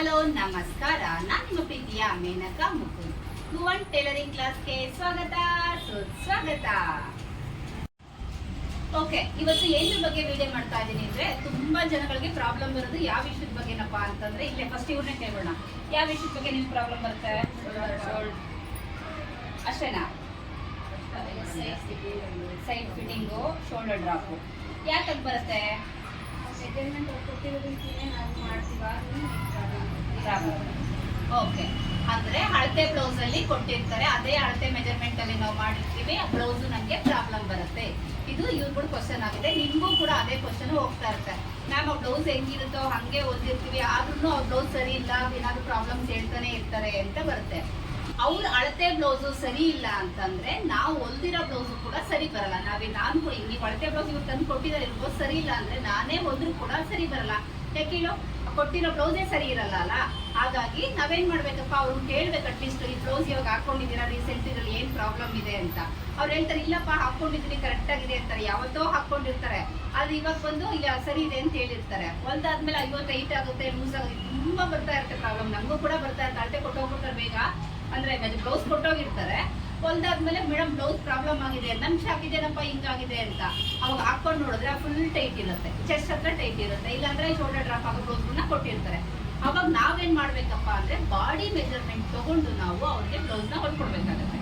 Hello ನಮಸ್ಕಾರ. ನಾನು ನಿಮ್ಮ ಪ್ರೀತಿಯ ಮೇನಕಾ ಮುಕುಂದ್. ಭುವನ್ ಟೈಲರಿಂಗ್ ಕ್ಲಾಸ್ಗೆ ಸ್ವಾಗತ. ಸುಸ್ವಾಗತ ಓಕೆ ಇವತ್ತು ಏನ್ರ ಬಗ್ಗೆ ವಿಡಿಯೋ ಮಾಡ್ತಾ ಇದ್ದೀನಿ ಅಂದ್ರೆ ತುಂಬಾ ಜನಗಳಿಗೆ ಪ್ರಾಬ್ಲಮ್ ಬರೋದು ಯಾವ ವಿಷಯದ ಬಗ್ಗೆನಪ್ಪ ಅಂತಂದ್ರೆ ಇಲ್ಲೇ ಫಸ್ಟ್ ಇವ್ರನ್ನೇ ಕೇಳೋಣ. ಯಾವ ವಿಷಯದ ಬಗ್ಗೆ ನಿಮ್ಗೆ ಪ್ರಾಬ್ಲಮ್ ಬರುತ್ತೆ? ಅಷ್ಟೇನಾ? ಸೈಡ್ ಫಿಟ್ಟಿಂಗು ಶೋಲ್ಡರ್ ಡ್ರಾಪು ಯಾಕಂತ ಬರುತ್ತೆ? ಓಕೆ ಅಂದ್ರೆ ಅಳತೆ ಬ್ಲೌಸ್ ಅಲ್ಲಿ ಕೊಟ್ಟಿರ್ತಾರೆ. ಅದೇ ಅಳತೆ ಮೆಜರ್ಮೆಂಟ್ ಅಲ್ಲಿ ನಾವು ಮಾಡಿರ್ತೀವಿ. ಆ ಬ್ಲೌಸ್ ನಮಗೆ ಪ್ರಾಬ್ಲಮ್ ಬರುತ್ತೆ. ಇದು ಇವ್ರು ಕೂಡ ಕ್ವಶನ್ ಆಗುತ್ತೆ. ನಿಮಗೂ ಕೂಡ ಅದೇ ಕ್ವಶನ್ ಹೋಗ್ತಾ ಇರುತ್ತೆ. ಮ್ಯಾಮ್ ಆ ಬ್ಲೌಸ್ ಹೆಂಗಿರುತ್ತೋ, ಹಂಗೆ ಓದಿರ್ತೀವಿ ಆದ್ರೂ ಆ ಬ್ಲೌಸ್ ಸರಿ ಇಲ್ಲ, ಏನಾದ್ರು ಪ್ರಾಬ್ಲಮ್ಸ್ ಹೇಳ್ತಾನೆ ಇರ್ತಾರೆ ಅಂತ ಬರುತ್ತೆ. ಅವ್ರ ಅಳತೆ ಬ್ಲೌಸು ಸರಿ ಇಲ್ಲ ಅಂತಂದ್ರೆ ನಾವು ಹೊಲ್ದಿರೋ ಬ್ಲೌಸು ಕೂಡ ಸರಿ ಬರಲ್ಲ. ನಾವೇ ನಾನು ಕೂಡ ನೀವು ಅಳತೆ ಬ್ಲೌಸ್ ಇವ್ರು ತಂದು ಕೊಟ್ಟಿದ್ದಾರೆ ಬ್ಲೌಸ್ ಸರಿ ಇಲ್ಲ ಅಂದ್ರೆ ನಾನೇ ಹೊಲ್ದ್ರು ಕೂಡ ಸರಿ ಬರಲ್ಲ. ಯಾಕೆ ಕೊಟ್ಟಿರೋ ಬ್ಲೌಸೇ ಸರಿ ಇರಲ್ಲ ಅಲ್ಲ? ಹಾಗಾಗಿ ನಾವೇನ್ ಮಾಡ್ಬೇಕಪ್ಪ? ಅವ್ರು ಕೇಳ್ಬೇಕು ಅಟ್ಲೀಸ್ಟ್ ಈ ಬ್ಲೌಸ್ ಇವಾಗ ಹಾಕೊಂಡಿದ್ದೀರಾ ರೀಸೆಂಟ್ ಇದ್ರಲ್ಲಿ ಏನ್ ಪ್ರಾಬ್ಲಮ್ ಇದೆ ಅಂತ. ಅವ್ರು ಹೇಳ್ತಾರೆ, ಇಲ್ಲಪ್ಪ, ಹಾಕೊಂಡಿದ್ದೀನಿ ಕರೆಕ್ಟ್ ಆಗಿದೆ ಅಂತಾರೆ. ಯಾವತ್ತೋ ಹಾಕೊಂಡಿರ್ತಾರೆ. ಅದು ಇವಾಗ ಬಂದು ಈಗ ಸರಿ ಇದೆ ಅಂತ ಹೇಳಿರ್ತಾರೆ. ಒಂದಾದ್ಮೇಲೆ ಟೈಟ್ ಆಗುತ್ತೆ ಲೂಸ್ ಆಗುತ್ತೆ. ತುಂಬಾ ಬರ್ತಾ ಇರುತ್ತೆ ಪ್ರಾಬ್ಲಮ್ ನಮಗೂ ಕೂಡ ಬರ್ತಾ ಇರುತ್ತೆ. ಅಳತೆ ಕೊಟ್ಟೋಗ್ಬಿಡ್ತಾರೆ ಬೇಗ. ಅಂದ್ರೆ ಬ್ಲೌಸ್ ಕೊಟ್ಟೋಗಿರ್ತಾರೆ. ಹೊಲ್ದಾದ್ಮೇಲೆ, ಮೇಡಮ್ ಬ್ಲೌಸ್ ಪ್ರಾಬ್ಲಮ್ ಆಗಿದೆ. ನಮ್ ಹಾಕಿದೇನಪ್ಪ ಹಿಂಗಾಗಿದೆ ಅಂತ. ಅವಾಗ ಹಾಕೊಂಡು ನೋಡಿದ್ರೆ ಫುಲ್ ಟೈಟ್ ಇರುತ್ತೆ. ಚೆಸ್ಟ್ ಹತ್ರ ಟೈಟ್ ಇರುತ್ತೆ. ಇಲ್ಲಾಂದ್ರೆ ಶೋಲ್ಡರ್ ಡ್ರಾಪ್ ಆಗೋ ಬ್ಲೌಸ್ಗಳನ್ನ ಕೊಟ್ಟಿರ್ತಾರೆ. ಅವಾಗ ನಾವೇನ್ ಮಾಡ್ಬೇಕಪ್ಪ ಅಂದ್ರೆ ಬಾಡಿ ಮೆಜರ್ಮೆಂಟ್ ತಗೊಂಡು ನಾವು ಅವ್ರಿಗೆ ಬ್ಲೌಸ್ನ ಹೊಲ್ಕೊಡ್ಬೇಕಾಗತ್ತೆ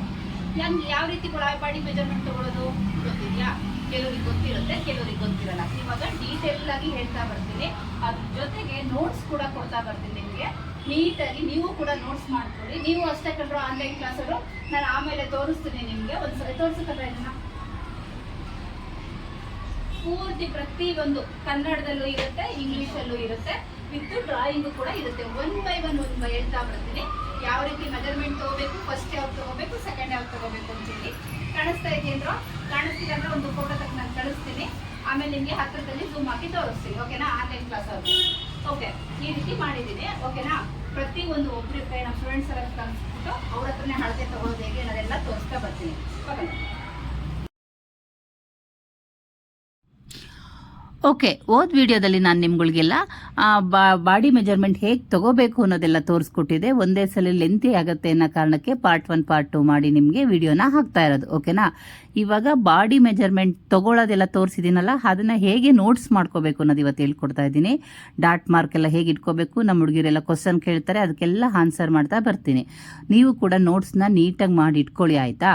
ಹೆಂಗ್, ಯಾವ ರೀತಿ ಬಾಡಿ ಮೆಜರ್ಮೆಂಟ್ ತಗೊಳ್ಳೋದು ಗೊತ್ತಿದ್ಯಾ? ಕೆಲವ್ರಿಗೆ ಗೊತ್ತಿರುತ್ತೆ, ಕೆಲವ್ರಿಗೆ ಗೊತ್ತಿರಲ್ಲ. ಇವಾಗ ಡೀಟೇಲ್ ಆಗಿ ಹೇಳ್ತಾ ಬರ್ತೀನಿ. ಅದ್ರ ಜೊತೆಗೆ ನೋಟ್ಸ್ ಕೂಡ ಕೊಡ್ತಾ ಬರ್ತೀನಿ ನಿಮಗೆ. ನೀಟಾಗಿ ನೀವು ಕೂಡ ನೋಟ್ಸ್ ಮಾಡ್ಕೊಳ್ಳಿ. ನೀವು ಅಷ್ಟೇ ಕಂಡ್ರು ಆನ್ಲೈನ್ ಕ್ಲಾಸರು ನಾನು ಆಮೇಲೆ ತೋರಿಸ್ತೀನಿ ನಿಮಗೆ. ಒಂದ್ಸಲ ತೋರಿಸ್ಕೊಂಡ್ರೆ ಇದನ್ನ ಪೂರ್ತಿ ಪ್ರತಿ ಒಂದು ಕನ್ನಡದಲ್ಲೂ ಇರುತ್ತೆ ಇಂಗ್ಲೀಷಲ್ಲೂ ಇರುತ್ತೆ. ವಿತ್ ಡ್ರಾಯಿಂಗ್ ಕೂಡ ಇರುತ್ತೆ. One by one one by ಹೇಳ್ತಾ ಬರ್ತೀನಿ. ಯಾವ ರೀತಿ ಮೆಜರ್ಮೆಂಟ್ ತಗೋಬೇಕು? ಫಸ್ಟ್ ಯಾವ್ದು ತಗೋಬೇಕು? ಸೆಕೆಂಡ್ ಯಾವ್ದು ತಗೋಬೇಕು ಅಂತೇಳಿ ಕಾಣಿಸ್ತಾ ಇದೆಯಂದ್ರು ಕಾಣಿಸ್ತಿಲ್ಲ ಅಂದ್ರೆ ಒಂದು ಫೋಟೋ ತಕ್ಕ ನಾನು ಕಳಿಸ್ತೀನಿ. ಆಮೇಲೆ ನಿಮಗೆ ಹತ್ತಿರದಲ್ಲಿ ಜೂಮ್ ಹಾಕಿ ತೋರಿಸ್ತೀನಿ. ಓಕೆನಾ ಆನ್ಲೈನ್ ಕ್ಲಾಸ್ ಅವ್ರಿಗೆ ಓಕೆ ಈ ರೀತಿ ಮಾಡಿದ್ದೀನಿ. ಓಕೆನಾ ಪ್ರತಿ ಒಂದು ಒಬ್ಬರಿಗೆ ನಮ್ಮ ಸ್ಟೂಡೆಂಟ್ಸ್ ಎಲ್ಲ ಕಲಿಸ್ಬಿಟ್ಟು ಅವ್ರ ಹತ್ರನೇ ಅಳತೆ ತಗೊಳೋದು ಹೇಗೆ ಅನ್ನೋದೆಲ್ಲ ತೋರಿಸ್ತಾ ಬರ್ತೀನಿ. ಓಕೆನಾ ಓಕೆ ಓದ್ ವಿಡಿಯೋದಲ್ಲಿ ನಾನು ನಿಮ್ಗಳಿಗೆಲ್ಲ ಬಾಡಿ ಮೆಜರ್ಮೆಂಟ್ ಹೇಗೆ ತಗೋಬೇಕು ಅನ್ನೋದೆಲ್ಲ ತೋರಿಸ್ಕೊಟ್ಟಿದೆ. ಒಂದೇ ಸಲ ಲೆಂತಿ ಆಗುತ್ತೆ ಅನ್ನೋ ಕಾರಣಕ್ಕೆ ಪಾರ್ಟ್ ಒನ್, ಪಾರ್ಟ್ ಟು ಮಾಡಿ ನಿಮಗೆ ವಿಡಿಯೋನ ಹಾಕ್ತಾ ಇರೋದು, ಓಕೆನಾ? ಇವಾಗ ಬಾಡಿ ಮೆಜರ್ಮೆಂಟ್ ತಗೊಳ್ಳೋದೆಲ್ಲ ತೋರಿಸಿದ್ದೀನಲ್ಲ ಅದನ್ನ ಹೇಗೆ ನೋಟ್ಸ್ ಮಾಡ್ಕೋಬೇಕು ಅನ್ನೋದು ಇವತ್ತು ಹೇಳ್ಕೊಡ್ತಾ ಇದ್ದೀನಿ. ಡಾಟ್ ಮಾರ್ಕ್ ಎಲ್ಲ ಹೇಗೆ ಇಟ್ಕೋಬೇಕು ನಮ್ಮ ಹುಡುಗಿರೆಲ್ಲ ಕ್ವಶನ್ ಕೇಳ್ತಾರೆ, ಅದಕ್ಕೆಲ್ಲ ಆನ್ಸರ್ ಮಾಡ್ತಾ ಬರ್ತೀನಿ. ನೀವು ಕೂಡ ನೋಟ್ಸ್ನ ನೀಟಾಗಿ ಮಾಡಿ ಇಟ್ಕೊಳ್ಳಿ, ಆಯಿತಾ?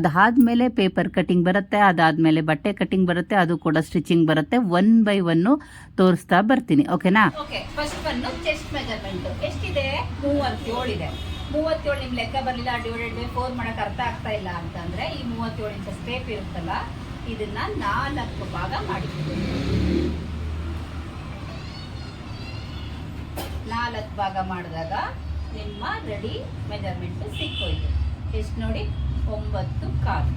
ಅದಾದಮೇಲೆ ಪೇಪರ್ ಕಟಿಂಗ್ ಬರುತ್ತೆ, ಅದಾದಮೇಲೆ ಬಟ್ಟೆ ಕಟಿಂಗ್ ಬರುತ್ತೆ, ಅದು ಕೂಡ ಸ್ಟಿಚಿಂಗ್ ಬರುತ್ತೆ, ಒನ್ ಬೈ ಒನ್ನು ತೋರಿಸ್ತಾ ಬರ್ತೀನಿ, ಓಕೆನಾ? ಓಕೆ ಫಸ್ಟ್ ಚೆಸ್ಟ್ ಮೆಜರ್ಮೆಂಟ್ ಎಷ್ಟಿದೆ? ಮೂವತ್ತೇಳು ಇದೆ ಮೂವತ್ತೇಳು ನಿಮ್ ಲೆಕ್ಕ ಬರಲಿಲ್ಲ ಡಿವೈಡೆಡ್ ಬೈ ಫೋರ್ ಮಾಡಕ್ಕೆ ಅರ್ಥ ಆಗ್ತಾ ಇಲ್ಲ ಅಂತಂದ್ರೆ ಈ ಮೂವತ್ತೇಳು ಇಂಚ ಸ್ಟೇಪ್ ಇರುತ್ತಲ್ಲ, ಇದನ್ನ ನಾಲ್ಕು ಭಾಗ ಮಾಡಿ ನಾಲ್ಕು ಭಾಗ ಮಾಡಿದಾಗ ನಿಮ್ಮ ರೆಡಿ ಮೆಜರ್ಮೆಂಟ್ ಸಿಕ್ಕೋಯ್ತು. ಎಷ್ಟು ನೋಡಿ? ಒಂಬತ್ತು ಕಾಲು.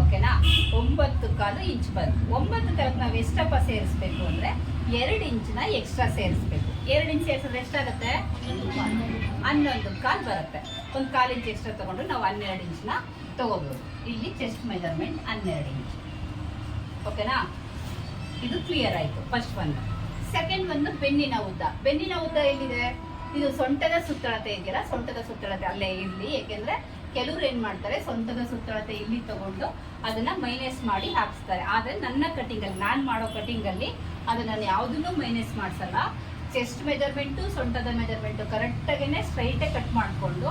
ಓಕೆನಾ? ಒಂಬತ್ತು ಕಾಲು ಇಂಚ್ ಬಂತು ಒಂಬತ್ತು ಕಾಲಕ್ಕೆ ನಾವು ಎಷ್ಟಪ್ಪ ಸೇರಿಸ್ಬೇಕು ಅಂದ್ರೆ ಎರಡು ಇಂಚನ್ನ ಎಕ್ಸ್ಟ್ರಾ ಸೇರಿಸ್ಬೇಕು. ಎರಡು ಇಂಚ್ ಸೇರಿಸಿದ್ರೆ ಎಷ್ಟಾಗುತ್ತೆ? ಹನ್ನೊಂದು ಕಾಲು ಬರುತ್ತೆ. ಒಂದು ಕಾಲು ಇಂಚ್ ಎಕ್ಸ್ಟ್ರಾ ತಗೊಂಡು ನಾವು ಹನ್ನೆರಡು ಇಂಚನ್ನ ತಗೋಬೋದು. ಇಲ್ಲಿ ಚೆಸ್ಟ್ ಮೆಜರ್ಮೆಂಟ್ ಹನ್ನೆರಡು ಇಂಚ್. ಓಕೆನಾ? ಇದು ಕ್ಲಿಯರ್ ಆಯಿತು ಫಸ್ಟ್ ಒನ್ ಸೆಕೆಂಡ್ ಒಂದು ಬೆನ್ನಿನ ಉದ್ದ. ಬೆನ್ನಿನ ಉದ್ದ ಎಲ್ಲಿದೆ? ಇದು ಸೊಂಟದ ಸುತ್ತಳತೆ ಇದೆಯಲ್ಲ, ಸೊಂಟದ ಸುತ್ತಳತೆ ಅಲ್ಲೇ ಇರಲಿ. ಯಾಕೆಂದ್ರೆ ಕೆಲವ್ರು ಏನ್ ಮಾಡ್ತಾರೆ, ಸ್ವಂತದ ಸುತ್ತಳತೆ ಇಲ್ಲಿ ತಗೊಂಡು ಅದನ್ನ ಮೈನಸ್ ಮಾಡಿ ಹಾಕಿಸ್ತಾರೆ. ಆದ್ರೆ ನನ್ನ ಕಟಿಂಗ್ ಅಲ್ಲಿ, ನಾನ್ ಮಾಡೋ ಕಟಿಂಗ್ ಅಲ್ಲಿ ಅದನ್ನ ನಾನು ಯಾವ್ದನ್ನು ಮೈನಸ್ ಮಾಡ್ಸಲ್ಲ. ಚೆಸ್ಟ್ ಮೆಜರ್ಮೆಂಟು ಸೊಂಟದ ಮೆಜರ್ಮೆಂಟು ಕರೆಕ್ಟಾಗೇನೆ ಸ್ಟ್ರೈಟೇ ಕಟ್ ಮಾಡಿಕೊಂಡು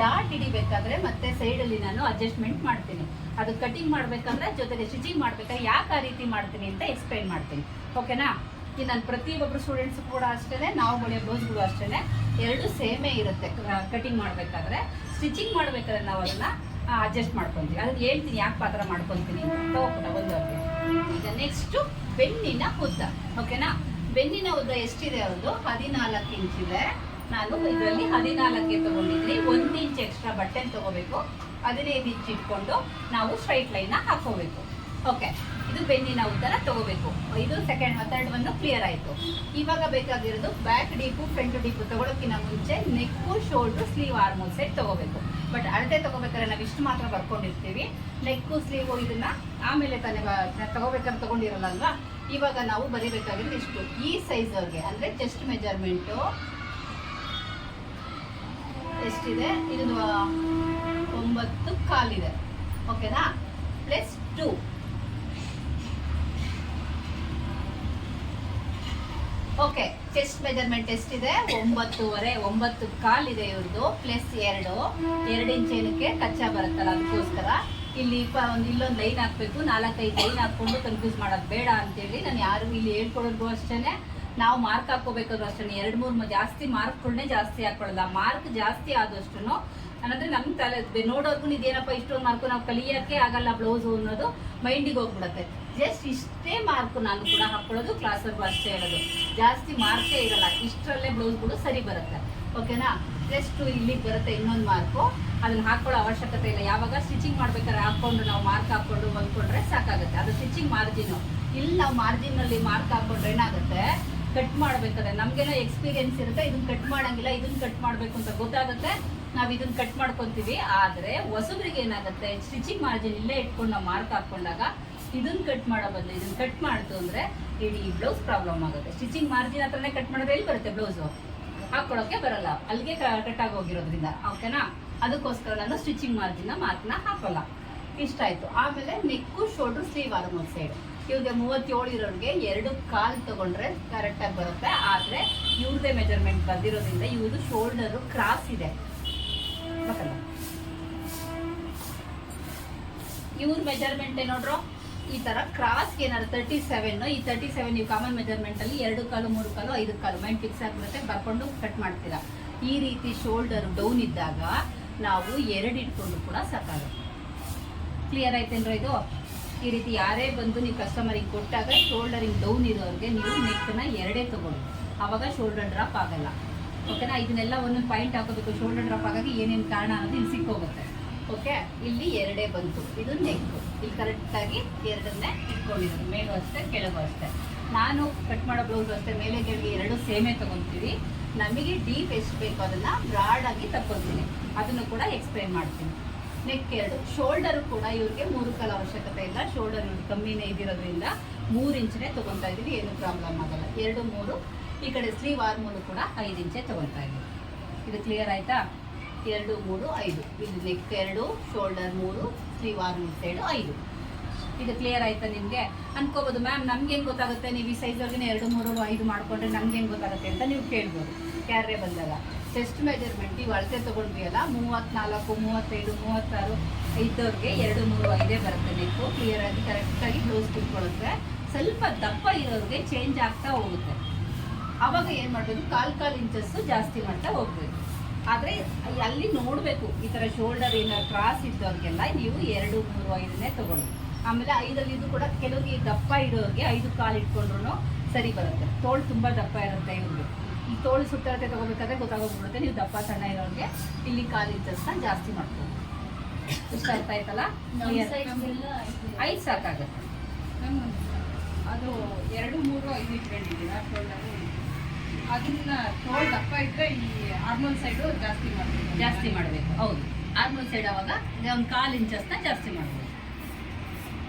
ಡಾಟ್ ಹಿಡಿಬೇಕಾದ್ರೆ ಮತ್ತೆ ಸೈಡಲ್ಲಿ ನಾನು ಅಡ್ಜಸ್ಟ್ಮೆಂಟ್ ಮಾಡ್ತೀನಿ. ಅದು ಕಟಿಂಗ್ ಮಾಡಬೇಕಂದ್ರೆ ಜೊತೆಗೆ ಸ್ಟಿಚಿಂಗ್ ಮಾಡ್ಬೇಕಾದ್ರೆ ಯಾಕೆ ಆ ರೀತಿ ಮಾಡ್ತೀನಿ ಅಂತ ಎಕ್ಸ್ಪ್ಲೈನ್ ಮಾಡ್ತೀನಿ. ಓಕೆನಾ ಈ ನಾನು ಪ್ರತಿಯೊಬ್ಬರು ಸ್ಟೂಡೆಂಟ್ಸ್ ಕೂಡ ಅಷ್ಟೇ ನಾವು ಹೊಳೆಯೋ ಬ್ಲೌಸ್ಗಳು ಅಷ್ಟೇ ಎರಡು ಸೇಮೇ ಇರುತ್ತೆ ಕಟಿಂಗ್ ಮಾಡಬೇಕಾದ್ರೆ. ಸ್ಟಿಚಿಂಗ್ ಮಾಡಬೇಕಾದ್ರೆ ನಾವು ಅದನ್ನ ಅಡ್ಜಸ್ಟ್ ಮಾಡ್ಕೊತೀವಿ. ಅದನ್ನ ಹೇಳ್ತೀನಿ, ಯಾಕೆ ಪಾತ್ರ ಮಾಡ್ಕೊತೀನಿ ತಗೋಪುಟ ಒಂದೊಂದು ಈಗ ನೆಕ್ಸ್ಟು ಬೆನ್ನಿನ ಉದ್ದ. ಓಕೆನಾ ಬೆನ್ನಿನ ಉದ್ದ ಎಷ್ಟಿದೆ ಅವ್ರದ್ದು? ಹದಿನಾಲ್ಕು ಇಂಚ್ ಇದೆ. ನಾನು ಇದರಲ್ಲಿ ಹದಿನಾಲ್ಕೆ ತೊಗೊಂಡಿದ್ದೀನಿ. ಒಂದು ಇಂಚ್ ಎಕ್ಸ್ಟ್ರಾ ಬಟ್ಟೆ ತಗೋಬೇಕು. ಹದಿನೈದು ಇಂಚ್ ಇಟ್ಕೊಂಡು ನಾವು ಸ್ಟ್ರೈಟ್ ಲೈನ್ನ ಹಾಕೋಬೇಕು. ಓಕೆ ಇದು ಬೆನ್ನಿನ ಉತ್ತರ ತಗೋಬೇಕು. ಇದು ಸೆಕೆಂಡ್ ಥರ್ಡ್ ಒಂದು ಕ್ಲಿಯರ್ ಆಯಿತು. ಇವಾಗ ಬೇಕಾಗಿರೋದು ಬ್ಯಾಕ್ ಡೀಪು ಫ್ರಂಟ್ ಡೀಪು ತಗೊಳಕ್ಕಿಂತ ಮುಂಚೆ neck shoulder sleeve armhole set ತಗೋಬೇಕು. ಬಟ್ ಅಳತೆ ತಗೋಬೇಕಾದ್ರೆ ನಾವು ಇಷ್ಟು ಮಾತ್ರ ಬರ್ಕೊಂಡಿರ್ತೀವಿ. ನೆಕ್ಕು ಸ್ಲೀವು ಇದನ್ನ ಆಮೇಲೆ ತಾನೇ ತಗೋಬೇಕಾದ್ರೆ ತಗೊಂಡಿರಲ್ಲ ಅಲ್ವಾ ಇವಾಗ ನಾವು ಬರೀಬೇಕಾಗಿರೋದು ಇಷ್ಟು. ಈ ಸೈಜ್ ಅವ್ರಿಗೆ ಅಂದರೆ ಚೆಸ್ಟ್ ಮೆಜರ್ಮೆಂಟು ಎಷ್ಟಿದೆ? ಇದು ಒಂಬತ್ತು ಕಾಲಿದೆ. ಓಕೆನಾ plus two okay chest measurement ಎಷ್ಟಿದೆ ಒಂಬತ್ತುವರೆ, ಒಂಬತ್ತು ಕಾಲಿದೆ ಇವ್ರದ್ದು ಪ್ಲಸ್ ಎರಡು. ಎರಡು ಇಂಚ್ ಏನಕ್ಕೆ ಕಚ್ಚಾ ಬರುತ್ತಲ್ಲ ಅದಕ್ಕೋಸ್ಕರ. ಇಲ್ಲಿ ಒಂದು ಇಲ್ಲೊಂದು ಲೈನ್ ಹಾಕ್ಬೇಕು, ನಾಲ್ಕೈದು ಲೈನ್ ಹಾಕ್ಕೊಂಡು ಕನ್ಫ್ಯೂಸ್ ಮಾಡೋದು ಬೇಡ ಅಂತೇಳಿ ನಾನು ಯಾರು ಇಲ್ಲಿ ಹೇಳ್ಕೊಡೋದು ಅಷ್ಟೇ ನಾವು ಮಾರ್ಕ್ ಹಾಕೋಬೇಕಾದ್ರೂ ಅಷ್ಟೇ ಎರಡು, ಮೂರು ಜಾಸ್ತಿ ಮಾರ್ಕ್ಗಳನ್ನೇ ಜಾಸ್ತಿ ಹಾಕೊಳ್ಳಲ್ಲ ಮಾರ್ಕ್ ಜಾಸ್ತಿ ಆದಷ್ಟು ಅನ್ನೋದ್ರೆ ನಮ್ಮ ತಲೆ ನೋಡೋರ್ಗು ಇದೇನಪ್ಪ ಇಷ್ಟೊಂದು ಮಾರ್ಕು ನಾವು ಕಲಿಯೋಕ್ಕೆ ಆಗಲ್ಲ ಬ್ಲೌಸು ಅನ್ನೋದು ಮೈಂಡಿಗೆ ಹೋಗ್ಬಿಡತ್ತೆ. ಜಸ್ಟ್ ಇಷ್ಟೇ ಮಾರ್ಕ್ ನಾನು ಕೂಡ ಹಾಕೊಳ್ಳೋದು ಕ್ಲಾಸಲ್ಲಿ ಅಷ್ಟೇ ಇರೋದು. ಜಾಸ್ತಿ ಮಾರ್ಕೇ ಇರಲ್ಲ. ಇಷ್ಟರಲ್ಲೇ ಬ್ಲೌಸ್ಗಳು ಸರಿ ಬರುತ್ತೆ. ಓಕೆನಾ ಜಸ್ಟ್ ಇಲ್ಲಿಗೆ ಬರುತ್ತೆ ಇನ್ನೊಂದು ಮಾರ್ಕು. ಅದನ್ನ ಹಾಕೊಳ್ಳೋ ಅವಶ್ಯಕತೆ ಇಲ್ಲ. ಯಾವಾಗ ಸ್ಟಿಚಿಂಗ್ ಮಾಡ್ಬೇಕಾದ್ರೆ ಹಾಕೊಂಡು ನಾವು ಮಾರ್ಕ್ ಹಾಕೊಂಡು ಹೊಂದ್ಕೊಂಡ್ರೆ ಸಾಕಾಗುತ್ತೆ. ಅದು ಸ್ಟಿಚಿಂಗ್ ಮಾರ್ಜಿನ್ ಇಲ್ಲಿ ನಾವು ಮಾರ್ಜಿನಲ್ಲಿ ಮಾರ್ಕ್ ಹಾಕೊಂಡ್ರೆ ಏನಾಗುತ್ತೆ? ಕಟ್ ಮಾಡ್ಬೇಕಾದ್ರೆ. ನಮ್ಗೇನೋ ಎಕ್ಸ್ಪೀರಿಯನ್ಸ್ ಇರುತ್ತೆ. ಇದನ್ನ ಕಟ್ ಮಾಡಂಗಿಲ್ಲ ಇದನ್ನ ಕಟ್ ಮಾಡಬೇಕು ಅಂತ ಗೊತ್ತಾಗುತ್ತೆ. ನಾವು ಇದನ್ನ ಕಟ್ ಮಾಡ್ಕೊಂತೀವಿ. ಆದರೆ ಹೊಸಬ್ರಿಗೆ ಏನಾಗುತ್ತೆ? ಸ್ಟಿಚಿಂಗ್ ಮಾರ್ಜಿನ್ ಇಲ್ಲೇ ಇಟ್ಕೊಂಡು ನಾವು ಮಾರ್ಕ್ ಹಾಕೊಂಡಾಗ ಇದನ್ನ ಕಟ್ ಮಾಡೋ ಬದಲು, ಇದನ್ನ ಕಟ್ ಮಾಡ್ತು ಅಂದ್ರೆ ಇಡೀ ಬ್ಲೌಸ್ ಪ್ರಾಬ್ಲಮ್ ಆಗುತ್ತೆ. ಸ್ಟಿಚಿಂಗ್ ಮಾರ್ಜಿನ್ ಹತ್ರನೇ ಕಟ್ ಮಾಡಿದ್ರೆ ಎಲ್ಲಿ ಬರುತ್ತೆ ಬ್ಲೌಸು ಹಾಕೊಳ್ಳೋಕೆ ಬರಲ್ಲ. ಅಲ್ಲಿಗೆ ಕಟ್ ಆಗಿ ಹೋಗಿರೋದ್ರಿಂದ ಓಕೆನಾ ಅದಕ್ಕೋಸ್ಕರ ನಾನು ಸ್ಟಿಚಿಂಗ್ ಮಾರ್ಜಿನ ಮಾರ್ಕ್ನ ಹಾಕೋಲ್ಲ. ಇಷ್ಟ ಆಯ್ತು. ಆಮೇಲೆ ನೆಕ್ಕು ಶೋಲ್ಡ್ರು ಸ್ಲೀವ್ ಆದ ಒಂದು ಸೈಡ್ ಇವ್ರಿಗೆ ಮೂವತ್ತೇಳು ಇರೋರಿಗೆ ಎರಡು ಕಾಲು ತಗೊಂಡ್ರೆ ಕರೆಕ್ಟಾಗಿ ಬರುತ್ತೆ. ಆದರೆ ಇವ್ರದೇ ಮೆಜರ್ಮೆಂಟ್ ಬಂದಿರೋದ್ರಿಂದ ಇವ್ರದ್ದು ಶೋಲ್ಡರು ಕ್ರಾಸ್ ಇದೆ. ಇವ್ರ ಮೆಜರ್ಮೆಂಟ್ ನೋಡ್ರು? ಈ ತರ ಕ್ರಾಸ್ ಏನಾದ್ರು ತರ್ಟಿ ಸೆವೆನ್ ಈ ತರ್ಟಿ ಸೆವೆನ್ ನೀವು ಕಾಮನ್ ಮೆಜರ್ಮೆಂಟ್ ಅಲ್ಲಿ ಎರಡು ಕಾಲು, ಮೂರು ಕಾಲು, ಐದು ಕಾಲು ಮೈಂಡ್ ಫಿಕ್ಸ್ ಆಗಿರುತ್ತೆ ಬರ್ಕೊಂಡು ಕಟ್ ಮಾಡ್ತೀರಾ. ಈ ರೀತಿ ಶೋಲ್ಡರ್ ಡೌನ್ ಇದ್ದಾಗ ನಾವು ಎರಡು ಇಟ್ಕೊಂಡು ಕೂಡ ಸಾಕಾಗುತ್ತೆ. ಕ್ಲಿಯರ್ ಆಯ್ತೇನ್ರ ಇದು? ಈ ರೀತಿ ಯಾರೇ ಬಂದು ನೀವು ಕಸ್ಟಮರಿಗೆ ಕೊಟ್ಟಾಗ ಶೋಲ್ಡರಿಂಗ್ ಡೌನ್ ಇರೋರಿಗೆ ನೀವು ನೆಕ್ನ ಎರಡೇ ತಗೊಳ್ಳಿ. ಆವಾಗ ಶೋಲ್ಡರ್ ಡ್ರಾಪ್ ಆಗಲ್ಲ. ಓಕೆನಾ ಇದನ್ನೆಲ್ಲ ಒಂದೊಂದು ಪಾಯಿಂಟ್ ಹಾಕೋಬೇಕು. ಶೋಲ್ಡರ್ ಡ್ರಾಪ್ ಆಗಾಗಿ ಏನೇನು ಕಾರಣ ಅನ್ನೋದು ಇಲ್ಲಿ ಸಿಕ್ಕೋಗುತ್ತೆ. ಓಕೆ, ಇಲ್ಲಿ ಎರಡೇ ಬಂತು. ಇದು ನೆಕ್ ಇಲ್ಲಿ ಕರೆಕ್ಟಾಗಿ ಎರಡನ್ನೇ ಇಟ್ಕೊಂಡಿರೋದು. ಮೇಲೂ ಅಷ್ಟೇ, ಕೆಳಗೂ ಅಷ್ಟೇ. ನಾನು ಕಟ್ ಮಾಡೋ ಬ್ಲೌಸ್ ಅಷ್ಟೇ ಮೇಲೆ ಕೆಳಗೆ ಎರಡು ಸೇಮೇ ತೊಗೊತೀವಿ. ನಮಗೆ ಡೀಪ್ ಎಷ್ಟು ಬೇಕು ಅದನ್ನು ಬ್ರಾಡಾಗಿ ತಕ್ಕೊಳ್ತೀನಿ. ಅದನ್ನು ಕೂಡ ಎಕ್ಸ್ಪ್ಲೈನ್ ಮಾಡ್ತೀನಿ. ನೆಕ್ ಎರಡು. ಶೋಲ್ಡರ್ ಕೂಡ ಇವ್ರಿಗೆ ಮೂರು ಕಾಲ ಅವಶ್ಯಕತೆ ಇಲ್ಲ. ಶೋಲ್ಡರ್ ಕಮ್ಮಿನೇ ಇದ್ದಿರೋದ್ರಿಂದ ಮೂರು ಇಂಚನೇ ತಗೊತಾ ಇದ್ದೀವಿ. ಏನು ಪ್ರಾಬ್ಲಮ್ ಆಗಲ್ಲ. ಎರಡು, ಮೂರು. ಈ ಕಡೆ ಸ್ಲೀವ್ ಆರ್ಮೂಲು ಕೂಡ ಐದು ಇಂಚೆ ತೊಗೊತಾ ಇದ್ದೀವಿ. ಇದು ಕ್ಲಿಯರ್ ಆಯ್ತಾ? ಎರಡು, ಮೂರು, ಐದು. ಇದು ನೆಕ್ ಎರಡು ಶೋಲ್ಡರ್ ಮೂರು ಸ್ಲೀವ್ ವಾರ್ ಸೈಡು ಐದು. ಇದು ಕ್ಲಿಯರ್ ಆಯ್ತಾ ನಿಮಗೆ? ಅನ್ಕೋಬೋದು ಮ್ಯಾಮ್ ನಮ್ಗೆ ಹೆಂಗೆ ಗೊತ್ತಾಗುತ್ತೆ? ನೀವು ಈ ಸೈಜವ್ರಿಗೆ ಎರಡು, ಮೂರು, ಐದು ಮಾಡ್ಕೊಂಡ್ರೆ ನಮ್ಗೆ ಹೆಂಗೆ ಗೊತ್ತಾಗುತ್ತೆ ಅಂತ ನೀವು ಕೇಳ್ಬೋದು. ಕ್ಯಾರೇ ಬಂದಾಗ. ಚೆಸ್ಟ್ ಮೆಜರ್ಮೆಂಟ್ ನೀವು ಅಳತೆ ತೊಗೊಂಡ್ವಿ ಅಲ್ಲ ಮೂವತ್ತ್ನಾಲ್ಕು ಮೂವತ್ತೈದು, ಮೂವತ್ತಾರು ಇದ್ದವ್ರಿಗೆ ಎರಡು, ಮೂರು, ಐದೇ ಬರುತ್ತೆ ನೆಕ್ಕು ಕ್ಲಿಯರ್ ಆಗಿ ಕರೆಕ್ಟಾಗಿ ಬ್ಲೌಸ್ ಕುತ್ಕೊಳ್ಳುತ್ತೆ ಸ್ವಲ್ಪ ದಪ್ಪ ಇರೋರಿಗೆ ಚೇಂಜ್ ಆಗ್ತಾ ಹೋಗುತ್ತೆ. ಆವಾಗ ಏನು ಮಾಡಬೇಕು ಕಾಲು ಕಾಲು ಇಂಚಸ್ಸು ಜಾಸ್ತಿ ಮಾಡ್ತಾ ಹೋಗ್ಬೇಕು ಆದರೆ ಅಲ್ಲಿ ನೋಡಬೇಕು ಈ ಥರ ಶೋಲ್ಡರ್ ಏನಾದ್ರು ಕ್ರಾಸ್ ಇದ್ದವ್ರಿಗೆಲ್ಲ ನೀವು ಎರಡು ಮೂರು ಐದನ್ನೇ ತಗೊಳ್ಳಿ. ಆಮೇಲೆ ಐದಲ್ಲಿ ಇದು ಕೂಡ ಕೆಲವರಿಗೆ ದಪ್ಪ ಇಡೋರಿಗೆ ಐದು ಕಾಲು ಇಟ್ಕೊಂಡ್ರು ಸರಿ ಬರುತ್ತೆ. ತೋಳು ತುಂಬ ದಪ್ಪ ಇರುತ್ತೆ ಇವ್ರಿಗೆ. ಈ ತೋಳು ಸುತ್ತಳತೆ ತಗೋಬೇಕಾದ್ರೆ ಗೊತ್ತಾಗೋಗ್ಬಿಡುತ್ತೆ ನೀವು ದಪ್ಪ ಸಣ್ಣ ಇರೋರಿಗೆ ಇಲ್ಲಿ ಕಾಲು ಇದ್ದಷ್ಟು ಜಾಸ್ತಿ ಮಾಡ್ಬೋದು ಇಷ್ಟ ಅರ್ಥ ಆಯ್ತಲ್ಲ? ಐದು ಸಾಕಾಗುತ್ತೆ. ಅದು ಎರಡು ಮೂರು ಐದು ಇಟ್ಕೊಂಡಿದ್ದೀರಾ? ಶೋಲ್ಡರು ಅದನ್ನ ತೋಳ್ ದಪ್ಪ ಇದ್ರೆ ಈ ಹಾರ್ಮೋನ್ ಸೈಡು ಜಾಸ್ತಿ ಮಾಡಬೇಕು. ಜಾಸ್ತಿ ಮಾಡಬೇಕು, ಹೌದು. ಹಾರ್ಮೋನ್ ಸೈಡ್ ಅವಾಗ ಒಂದು ಕಾಲು ಇಂಚಸ್ನ ಜಾಸ್ತಿ ಮಾಡಬೇಕು.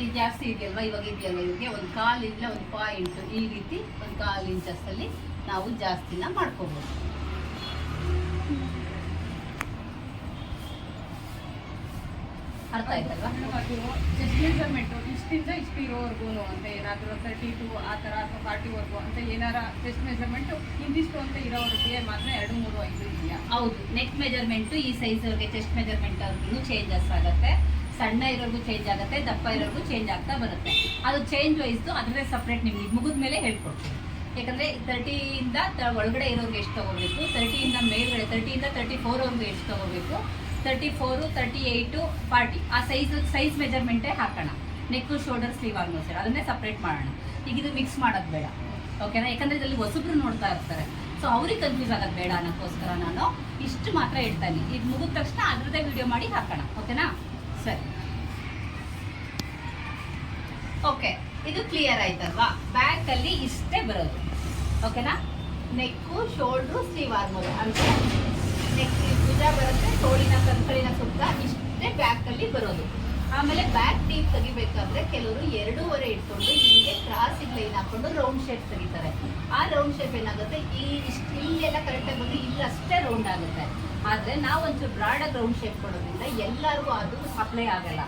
ಈಗ ಜಾಸ್ತಿ ಇದೆಯಲ್ವಾ, ಇವಾಗ ಇದೆಯಲ್ವಾ ಇವಾಗ ಒಂದು ಕಾಲು ಇಲ್ಲ, ಒಂದು ಪಾಯಿಂಟ್ ಈ ರೀತಿ ಒಂದು ಕಾಲು ಇಂಚಸ್ಸಲ್ಲಿ ನಾವು ಜಾಸ್ತಿನ ಮಾಡ್ಕೋಬೋದು. ಅರ್ಥ ಆಯ್ತಲ್ವಾ? ಮೆಜರ್ಮೆಂಟು ಇಷ್ಟಿಂದ ಇಷ್ಟು ಇರೋವರೆಗೂ ಅಂತ ಏನಾದರೂ ತರ್ಟಿ ಟು ಆ ಥರ ಅಥವಾ ಫಾರ್ಟಿವರೆಗೂ ಅಂತ ಏನಾರ ಚೆಸ್ಟ್ ಮೆಜರ್ಮೆಂಟು ಇಂದಿಷ್ಟು ಅಂತ ಇರೋವರೆಗೆ ಮಾತ್ರ ಎರಡು ಮೂರು ಐದು ಇದೆಯಾ? ಹೌದು. ನೆಕ್ ಮೆಜರ್ಮೆಂಟು ಈ ಸೈಜ್ವರೆಗೆ ಚೆಸ್ಟ್ ಮೆಜರ್ಮೆಂಟ್ ಅವ್ರಿಗೂ ಚೇಂಜಸ್ ಆಗುತ್ತೆ. ಸಣ್ಣ ಇರೋರ್ಗೂ ಚೇಂಜ್ ಆಗುತ್ತೆ ದಪ್ಪ ಇರೋರ್ಗೂ ಚೇಂಜ್ ಆಗ್ತಾ ಬರುತ್ತೆ. ಅದು ಚೇಂಜ್ ವೈಸ್ದು ಅದರೇ ಸಪ್ರೇಟ್ ನಿಮ್ಗೆ ಮುಗಿದ ಮೇಲೆ ಹೇಳ್ಕೊಡ್ತೀವಿ ಯಾಕಂದರೆ ತರ್ಟಿಯಿಂದ ಒಳಗಡೆ ಇರೋರ್ಗೆ ಎಷ್ಟು ತೊಗೋಬೇಕು? ತರ್ಟಿಯಿಂದ ಮೇಲ್ಗಡೆ ತರ್ಟಿಯಿಂದ ತರ್ಟಿ ಫೋರ್ವರೆಗೂ ಎಷ್ಟು ತೊಗೋಬೇಕು? Thirty four thirty eight forty ಆ ಸೈಜ್ ಸೈಜ್ ಮೆಜರ್ಮೆಂಟೇ ಹಾಕೋಣ ನೆಕ್ಕು ಶೋಲ್ಡರ್ ಸ್ಲೀವ್ ಆಲ್ಮೋಸ್ಟ್ ಅದನ್ನೇ ಸಪ್ರೇಟ್ ಮಾಡೋಣ. ಈಗ ಇದು ಮಿಕ್ಸ್ ಮಾಡೋದು ಬೇಡ. ಓಕೆನಾ ಯಾಕಂದರೆ ಇದರಲ್ಲಿ ಹೊಸಬ್ರು ನೋಡ್ತಾ ಇರ್ತಾರೆ. ಸೊ ಅವ್ರಿಗೆ ಕನ್ಫ್ಯೂಸ್ ಆಗೋದು ಬೇಡ ಅನ್ನೋಕ್ಕೋಸ್ಕರ ನಾನು ಇಷ್ಟು ಮಾತ್ರ ಇಡ್ತೀನಿ ಇದು ಮುಗಿದ ತಕ್ಷಣ ಅದರದ್ದೇ ವಿಡಿಯೋ ಮಾಡಿ ಹಾಕೋಣ. ಓಕೆನಾ ಸರಿ. ಓಕೆ ಇದು ಕ್ಲಿಯರ್ ಆಯ್ತಲ್ವಾ? ಬ್ಯಾಕ್ ಅಲ್ಲಿ ಇಷ್ಟೇ ಬರೋದು. ಓಕೆನಾ ನೆಕ್ಕು ಶೋಲ್ಡ್ರು ಸ್ಲೀವ್ ಆರ್ಮೋಲ್ ಅಂದ್ರೆ ನೆಕ್ ಭುಜ ಬರುತ್ತೆ. ತೋಳಿನ ಕಂಕಳಿನ ಸುತ್ತ ಇಷ್ಟೇ ಬ್ಯಾಕ್ ಅಲ್ಲಿ ಬರೋದು. ಆಮೇಲೆ ಬ್ಯಾಕ್ ಟೀಪ್ ತೆಗಿಬೇಕಾದ್ರೆ ಕೆಲವರು ಎರಡೂವರೆ ಇಟ್ಕೊಂಡು ಹಿಂಗೆ ಕ್ರಾಸಿಗೆ ಲೈನ್ ಹಾಕೊಂಡು ರೌಂಡ್ ಶೇಪ್ ತೆಗಿತಾರೆ. ಆ ರೌಂಡ್ ಶೇಪ್ ಏನಾಗುತ್ತೆ? ಈ ಇಷ್ಟು ಇಲ್ಲೆಲ್ಲ ಕರೆಕ್ಟಾಗಿ ಬಂದು ಇಲ್ಲಿ ಅಷ್ಟೇ ರೌಂಡ್ ಆಗುತ್ತೆ. ಆದ್ರೆ ನಾವು ಒಂಚೂರು ಬ್ರಾಡ್ ರೌಂಡ್ ಶೇಪ್ ಕೊಡೋದ್ರಿಂದ ಎಲ್ಲರಿಗೂ ಅದು ಸಪ್ಲೈ ಆಗಲ್ಲ.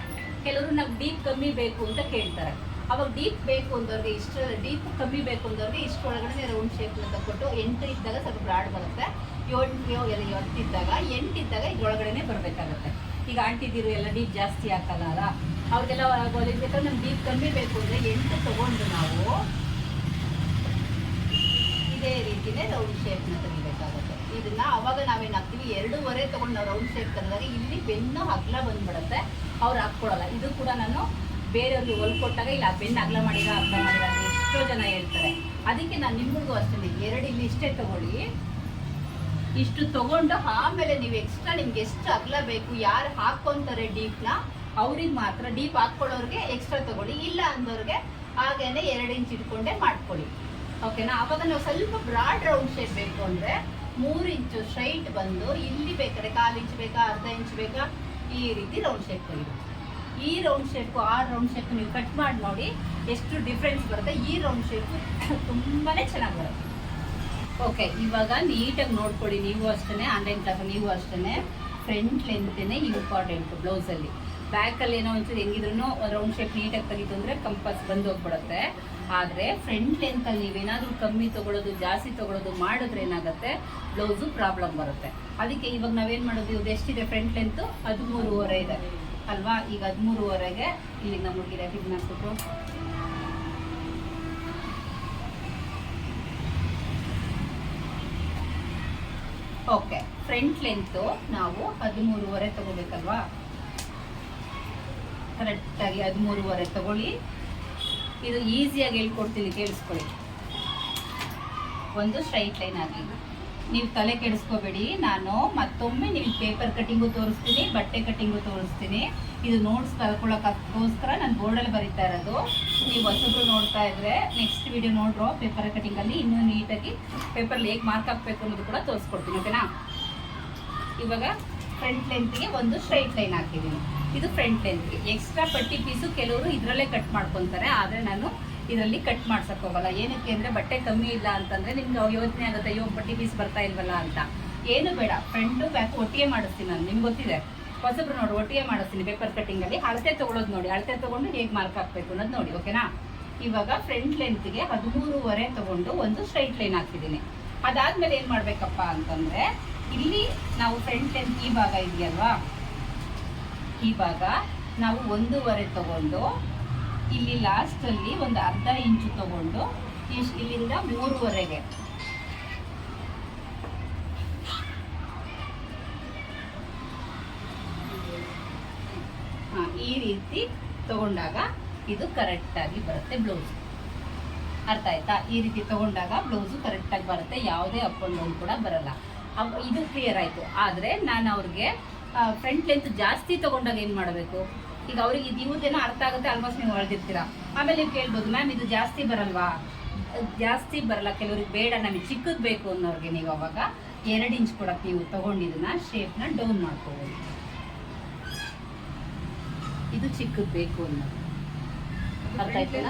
ಕೆಲವರು ನಮ್ಗೆ ಡೀಪ್ ಕಮ್ಮಿ ಬೇಕು ಅಂತ ಕೇಳ್ತಾರೆ. ಅವಾಗ ಡೀಪ್ ಬೇಕು ಅಂದವ್ರಿಗೆ ಇಷ್ಟು ಡೀಪ್ ಕಮ್ಮಿ ಬೇಕು ಅಂದವ್ರಿಗೆ ಇಷ್ಟೊಳಗಡೆ ರೌಂಡ್ ಶೇಪ್ ಅಂತ ಕೊಟ್ಟು ಎಂಟ್ರಿ ಇದ್ದಾಗ ಸ್ವಲ್ಪ ಬ್ರಾಡ್ ಬರುತ್ತೆ. ಏಳು ಎಲ್ಲ ಹತ್ತಿದ್ದಾಗ ಎಂಟು ಇದ್ದಾಗ ಇದ್ರೊಳಗಡೆನೆ ಬರಬೇಕಾಗುತ್ತೆ. ಈಗ ಆಂಟಿದಿರು ಎಲ್ಲ ಡೀಪ್ ಜಾಸ್ತಿ ಹಾಕಲ್ಲ ಅಲ್ಲ? ಅವ್ರಿಗೆಲ್ಲ ಹೊಲಿಬೇಕಾದ್ರೆ ನಮ್ಗೆ ಡೀಪ್ ಕಮ್ಮಿ ಬೇಕು ಅಂದರೆ ಎಂಟು ತಗೊಂಡು ನಾವು ಇದೇ ರೀತಿನೇ ರೌಂಡ್ ಶೇಪ್ನ ತೆಗಿಬೇಕಾಗುತ್ತೆ. ಇದನ್ನ ಅವಾಗ ನಾವೇನು ಹಾಕ್ತೀವಿ? ಎರಡೂವರೆ ತೊಗೊಂಡು ನಾವು ರೌಂಡ್ ಶೇಪ್ ತಂದಾಗ ಇಲ್ಲಿ ಬೆನ್ನು ಅಗ್ಲ ಬಂದ್ಬಿಡುತ್ತೆ. ಅವ್ರು ಹಾಕ್ಕೊಡಲ್ಲ ಇದು ಕೂಡ ನಾನು ಬೇರೆಯವ್ರಿಗೆ ಹೊಲ್ಕೊಟ್ಟಾಗ ಇಲ್ಲ ಬೆನ್ನು ಅಗ್ಲ ಮಾಡಿದ ಅಗ್ಲ ಮಾಡಿದ ಎಷ್ಟೋ ಜನ ಹೇಳ್ತಾರೆ. ಅದಕ್ಕೆ ನಾನು ನಿಮಗೂ ಅಷ್ಟೇ ಎರಡು ಇಲ್ಲಿ ಇಷ್ಟೇ ತಗೊಳ್ಳಿ. ಇಷ್ಟು ತಗೊಂಡು ಆಮೇಲೆ ನೀವು ಎಕ್ಸ್ಟ್ರಾ ನಿಮ್ಗೆ ಎಷ್ಟು ಅಗಲ ಬೇಕು, ಯಾರು ಹಾಕೊಂತಾರೆ ಡೀಪ್ನ ಅವ್ರಿಗೆ ಮಾತ್ರ ಡೀಪ್ ಹಾಕ್ಕೊಳ್ಳೋರಿಗೆ ಎಕ್ಸ್ಟ್ರಾ ತಗೊಳ್ಳಿ, ಇಲ್ಲ ಅಂದವ್ರಿಗೆ ಹಾಗೇನೆ ಎರಡು ಇಂಚ್ ಇಟ್ಕೊಂಡೆ ಮಾಡ್ಕೊಳ್ಳಿ. ಓಕೆನಾ ಅವಾಗ ನಾವು ಸ್ವಲ್ಪ ಬ್ರಾಡ್ ರೌಂಡ್ ಶೇಪ್ ಬೇಕು ಅಂದ್ರೆ ಮೂರು ಇಂಚು ಸ್ಟ್ರೈಟ್ ಬಂದು ಇಲ್ಲಿ ಬೇಕಾದ್ರೆ ಕಾಲು ಇಂಚ್ ಬೇಕಾ, ಅರ್ಧ ಇಂಚ್ ಬೇಕಾ, ಈ ರೀತಿ ರೌಂಡ್ ಶೇಪ್ ತೆಗಿಬೇಕು ಈ ರೌಂಡ್ ಶೇಪ್ ಆ ರೌಂಡ್ ಶೇಪ್ ನೀವು ಕಟ್ ಮಾಡಿ ನೋಡಿ ಎಷ್ಟು ಡಿಫ್ರೆನ್ಸ್ ಬರುತ್ತೆ. ಈ ರೌಂಡ್ ಶೇಪ್ ತುಂಬಾನೇ ಚೆನ್ನಾಗಿ ಬರುತ್ತೆ. ಓಕೆ ಇವಾಗ ನೀಟಾಗಿ ನೋಡ್ಕೊಳ್ಳಿ ನೀವು ಅಷ್ಟೇ ಆನ್ಲೈನ್ ಕ್ಲಾಸ್ ನೀವು ಅಷ್ಟೇ ಫ್ರಂಟ್ ಲೆಂತೇ ಇಂಪಾರ್ಟೆಂಟ್ ಬ್ಲೌಸಲ್ಲಿ ಬ್ಯಾಕಲ್ಲಿ ಏನೋ ಒಂಚೂರು ಹೆಂಗಿದ್ರು ರೌಂಡ್ ಶೇಪ್ ನೀಟಾಗಿ ತೆಗಿತು ಅಂದರೆ ಕಂಪಸ್ ಬಂದು ಹೋಗ್ಬಿಡುತ್ತೆ ಆದರೆ ಫ್ರಂಟ್ ಲೆಂತಲ್ಲಿ ನೀವೇನಾದರೂ ಕಮ್ಮಿ ತೊಗೊಳೋದು, ಜಾಸ್ತಿ ತೊಗೊಳೋದು ಮಾಡಿದ್ರೆ ಏನಾಗುತ್ತೆ? ಬ್ಲೌಸು ಪ್ರಾಬ್ಲಮ್ ಬರುತ್ತೆ. ಅದಕ್ಕೆ ಇವಾಗ ನಾವೇನು ಮಾಡೋದು? ಇದು ಎಷ್ಟಿದೆ ಫ್ರಂಟ್ ಲೆಂತು ಹದಿಮೂರುವರೆ ಇದೆ. ಅಲ್ವಾ? ಈಗ ಹದಿಮೂರುವರೆಗೆ ಇಲ್ಲಿ ನಮ್ಮ ಹುಡುಗಿರ ಇದನ್ನ ಹಾಕ್ಬಿಟ್ಟು ಓಕೆ ಫ್ರಂಟ್ ಲೆಂತು ನಾವು ಹದಿಮೂರುವರೆ ತಗೋಬೇಕಲ್ವಾ? ಕರೆಕ್ಟಾಗಿ ಹದಿಮೂರುವರೆ ತಗೊಳ್ಳಿ. ಇದು ಈಸಿಯಾಗಿ ಹೇಳ್ಕೊಡ್ತೀನಿ, ಕೇಳಿಸ್ಕೊಳ್ಳಿ. ಒಂದು ಸ್ಟ್ರೈಟ್ ಲೈನ್ ಆಗಲಿ. ನೀವು ತಲೆ ಕೆಡಿಸ್ಕೋಬೇಡಿ, ನಾನು ಮತ್ತೊಮ್ಮೆ ನೀವು ಪೇಪರ್ ಕಟ್ಟಿಂಗು ತೋರಿಸ್ತೀನಿ, ಬಟ್ಟೆ ಕಟ್ಟಿಂಗು ತೋರಿಸ್ತೀನಿ. ಇದು ನೋಟ್ಸ್ ಕಲ್ಕೊಳ್ಳೋಕ್ಕೋಸ್ಕರ ನಾನು ಬೋರ್ಡಲ್ಲಿ ಬರೀತಾ ಇರೋದು. ನೀವು ಹೊಸಬ್ರು ನೋಡ್ತಾ ಇದ್ರೆ ನೆಕ್ಸ್ಟ್ ವಿಡಿಯೋ ನೋಡ್ರೋ ಪೇಪರ್ ಕಟ್ಟಿಂಗಲ್ಲಿ ಇನ್ನೂ ನೀಟಾಗಿ ಪೇಪರ್ಲಿ ಹೇಗೆ ಮಾರ್ಕ್ ಹಾಕ್ಬೇಕು ಅನ್ನೋದು ಕೂಡ ತೋರಿಸ್ಕೊಡ್ತೀನಿ, ಓಕೆನಾ? ಇವಾಗ ಫ್ರಂಟ್ ಲೆಂತ್ಗೆ ಒಂದು ಸ್ಟ್ರೈಟ್ ಲೈನ್ ಹಾಕಿದ್ದೀನಿ. ಇದು ಫ್ರಂಟ್ ಲೆಂತ್ಗೆ ಎಕ್ಸ್ಟ್ರಾ ಪಟ್ಟಿ ಪೀಸು ಕೆಲವರು ಇದರಲ್ಲೇ ಕಟ್ ಮಾಡ್ಕೊತಾರೆ, ಆದರೆ ನಾನು ಇದರಲ್ಲಿ ಕಟ್ ಮಾಡ್ಸಕ್ ಹೋಗಲ್ಲ ಏನಕ್ಕೆ ಅಂದರೆ ಬಟ್ಟೆ ಕಮ್ಮಿ ಇಲ್ಲ ಅಂತಂದರೆ ನಿಮ್ಗೆ ಯೋಚನೆ ಆಗುತ್ತೆ, ಅಯ್ಯೋ ಪಟ್ಟಿ ಪೀಸ್ ಬರ್ತಾ ಇಲ್ವಲ್ಲ ಅಂತ. ಏನು ಬೇಡ ಫ್ರಂಟು ಬ್ಯಾಕ್ ಒಟ್ಟಿಗೆ ಮಾಡಿಸ್ತೀನಿ ನಾನು, ನಿಮ್ಗೆ ಗೊತ್ತಿದೆ? ಹೊಸಬ್ರು ನೋಡಿ, ಒಟ್ಟಿಗೆ ಮಾಡಿಸ್ತೀನಿ ಪೇಪರ್ ಕಟ್ಟಿಂಗಲ್ಲಿ ಅಳತೆ ತೊಗೊಳೋದು ನೋಡಿ, ಅಳತೆ ತೊಗೊಂಡು ಹೇಗೆ ಮಾರ್ಕ್ ಹಾಕ್ಬೇಕು ಅನ್ನೋದು ನೋಡಿ ಓಕೆನಾ ಇವಾಗ ಫ್ರಂಟ್ ಲೆಂತ್ಗೆ ಹದಿಮೂರುವರೆ ತಗೊಂಡು ಒಂದು ಸ್ಟ್ರೈಟ್ ಲೈನ್ ಹಾಕಿದ್ದೀನಿ. ಅದಾದ್ಮೇಲೆ ಏನು ಮಾಡಬೇಕಪ್ಪ ಅಂತಂದರೆ ಇಲ್ಲಿ ನಾವು ಫ್ರಂಟ್ ಲೆಂತ್ ಈ ಭಾಗ ಇದೆಯಲ್ವಾ? ಈ ಭಾಗ ನಾವು ಒಂದೂವರೆ ತಗೊಂಡು, ಇಲ್ಲಿ ಲಾಸ್ಟಲ್ಲಿ ಒಂದು ಅರ್ಧ ಇಂಚು ತಗೊಂಡು ಇಲ್ಲಿಂದ ಮೂರುವರೆಗೆ. ಈ ರೀತಿ ತಗೊಂಡಾಗ ಇದು ಕರೆಕ್ಟಾಗಿ ಬರುತ್ತೆ ಬ್ಲೌಸ್ ಅರ್ಥ ಆಯ್ತಾ? ಈ ರೀತಿ ತಗೊಂಡಾಗ ಬ್ಲೌಸು ಕರೆಕ್ಟಾಗಿ ಬರುತ್ತೆ, ಯಾವುದೇ ಅಪ್ ಕೂಡ ಬರಲ್ಲ. ಇದು ಕ್ಲಿಯರ್ ಆಯಿತು. ಆದರೆ ನಾನು ಅವ್ರಿಗೆ ಫ್ರಂಟ್ ಲೆಂತ್ ಜಾಸ್ತಿ ತಗೊಂಡಾಗ ಏನು ಮಾಡಬೇಕು? ಈಗ ಅವ್ರಿಗೆ ಇದು ಇವ್ರದ್ದೇನೋ ಅರ್ಥ ಆಗುತ್ತೆ ಆಲ್ಮೋಸ್ಟ್ ನೀವು ಹೊಳ್ದಿರ್ತೀರ ಆಮೇಲೆ ನೀವು ಕೇಳ್ಬೋದು, ಮ್ಯಾಮ್, ಇದು ಜಾಸ್ತಿ ಬರಲ್ವಾ? ಜಾಸ್ತಿ ಬರಲ್ಲ, ಕೆಲವ್ರಿಗೆ ಬೇಡ, ನಮಗೆ ಚಿಕ್ಕದು ಬೇಕು ಅನ್ನೋರಿಗೆ ನೀವು ಅವಾಗ ಎರಡು ಇಂಚ್ ಕೊಡಕ್ಕೆ ನೀವು ತಗೊಂಡಿದ್ದನ್ನ ಶೇಪ್ನ ಡೌನ್ ಮಾಡ್ಕೋಬೋದು. ಇದು ಚಿಕ್ಕದು ಬೇಕು ಅನ್ನೋದು. ಅರ್ಥ ಆಯ್ತಲ್ಲ?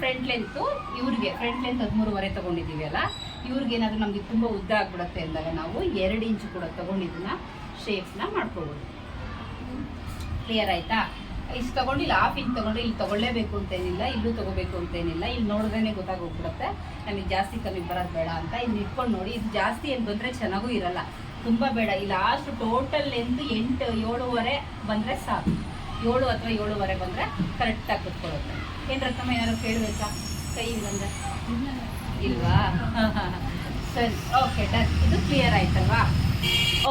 ಫ್ರಂಟ್ ಲೆಂತ್ ಇವ್ರಿಗೆ ಫ್ರಂಟ್ ಲೆಂತ್ ಹದಿಮೂರುವರೆ ತಗೊಂಡಿದ್ದೀವಿ ಅಲ್ಲ? ಇವ್ರಿಗೆ ಏನಾದ್ರು ನಮಗೆ ತುಂಬ ಉದ್ದ ಆಗ್ಬಿಡುತ್ತೆ ಅಂದಾಗ ನಾವು ಎರಡು ಇಂಚು ಕೂಡ ತಗೊಂಡಿದ್ದನ್ನ ಶೇಪ್ಸ್ನ ಮಾಡ್ಕೋಬೋದು. ಕ್ಲಿಯರ್ ಆಯ್ತಾ? ಇಷ್ಟು ತಗೊಂಡಿಲ್ಲ ಹಾಫ್ ಇಂಚ್ ತಗೊಂಡ್ರೆ ಇಲ್ಲಿ ತೊಗೊಳ್ಳೇಬೇಕು ಅಂತೇನಿಲ್ಲ ಇಲ್ಲೂ ತಗೋಬೇಕು ಅಂತೇನಿಲ್ಲ ಇಲ್ಲಿ ನೋಡಿದ್ರೇ ಗೊತ್ತಾಗೋಗ್ಬಿಡುತ್ತೆ. ನಮಗೆ ಜಾಸ್ತಿ ಕಮ್ಮಿ ಬರೋದು ಬೇಡ ಅಂತ ಇಲ್ಲಿ ಇಟ್ಕೊಂಡು ನೋಡಿ, ಇದು ಜಾಸ್ತಿ ಏನು ಬಂದರೆ ಚೆನ್ನಾಗೂ ಇರಲ್ಲ. ತುಂಬ ಬೇಡ ಇಲ್ಲಿ ಲಾಸ್ಟ್ ಟೋಟಲ್ ಲೆಂತ್ ಎಂಟು, ಏಳುವರೆ ಬಂದರೆ ಸಾಕು. ಏಳು ಅಥವಾ ಏಳುವರೆ ಬಂದರೆ ಕರೆಕ್ಟಾಗಿ ಕುತ್ಕೊಳ್ಳುತ್ತೆ. ಏನು ರತ್ನಮ್ಮ ಏನಾದ್ರು ಕೇಳಬೇಕಾ? ಕೈ ಬಂದರೆ? ಇಲ್ವಾ? ಸರಿ ಓಕೆ ಡನ್ ಇದು ಕ್ಲಿಯರ್ ಆಯ್ತಲ್ವಾ?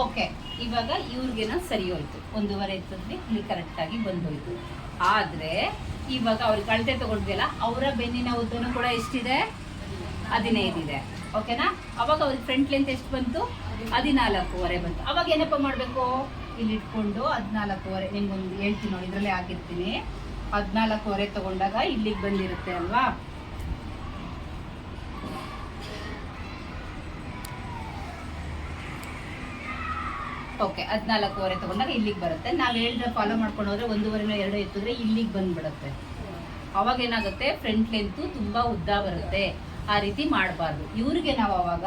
ಓಕೆ ಇವಾಗ ಇವ್ರಿಗೇನ ಸರಿ ಹೋಯ್ತು. ಒಂದೂವರೆ ಇತ್ತಂದ್ರೆ ಇಲ್ಲಿ ಕರೆಕ್ಟಾಗಿ ಬಂದೋಯ್ತು ಆದರೆ, ಇವಾಗ ಅವ್ರಿಗೆ ಅಳತೆ ತಗೊಂಡ್ವಿಲ್ಲ, ಅವರ ಬೆನ್ನಿನ ಉದ್ದನೂ ಕೂಡ ಎಷ್ಟಿದೆ? ಹದಿನೈದಿದೆ ಓಕೆನಾ ಅವಾಗ ಅವ್ರಿಗೆ ಫ್ರಂಟ್ ಲೆಂತ್ ಎಷ್ಟು ಬಂತು? ಹದಿನಾಲ್ಕೂವರೆ ಬಂತು. ಅವಾಗ ಏನಪ್ಪ ಮಾಡಬೇಕು? ಇಲ್ಲಿ ಇಟ್ಕೊಂಡು ಹದಿನಾಲ್ಕೂವರೆ ನಿಮ್ಗೊಂದು ಹೇಳ್ತೀನಿ ನೋಡಿ, ಇದರಲ್ಲೇ ಹಾಕಿರ್ತೀನಿ. ಹದಿನಾಲ್ಕೂವರೆ ತಗೊಂಡಾಗ ಇಲ್ಲಿಗೆ ಬಂದಿರುತ್ತೆ ಅಲ್ವಾ? ಓಕೆ ಹದಿನಾಲ್ಕೂವರೆ ತಗೊಂಡಾಗ ಇಲ್ಲಿಗೆ ಬರುತ್ತೆ. ನಾವು ಹೇಳಿದ್ರೆ ಫಾಲೋ ಮಾಡ್ಕೊಂಡು ಹೋದ್ರೆ ಒಂದೂವರೆನ ಎರಡು ಎತ್ತಿದ್ರೆ ಇಲ್ಲಿಗೆ ಬಂದ್ಬಿಡುತ್ತೆ. ಅವಾಗ ಏನಾಗುತ್ತೆ? ಫ್ರಂಟ್ ಲೆಂತು ತುಂಬ ಉದ್ದ ಬರುತ್ತೆ. ಆ ರೀತಿ ಮಾಡಬಾರ್ದು. ಇವ್ರಿಗೆ ನಾವು ಅವಾಗ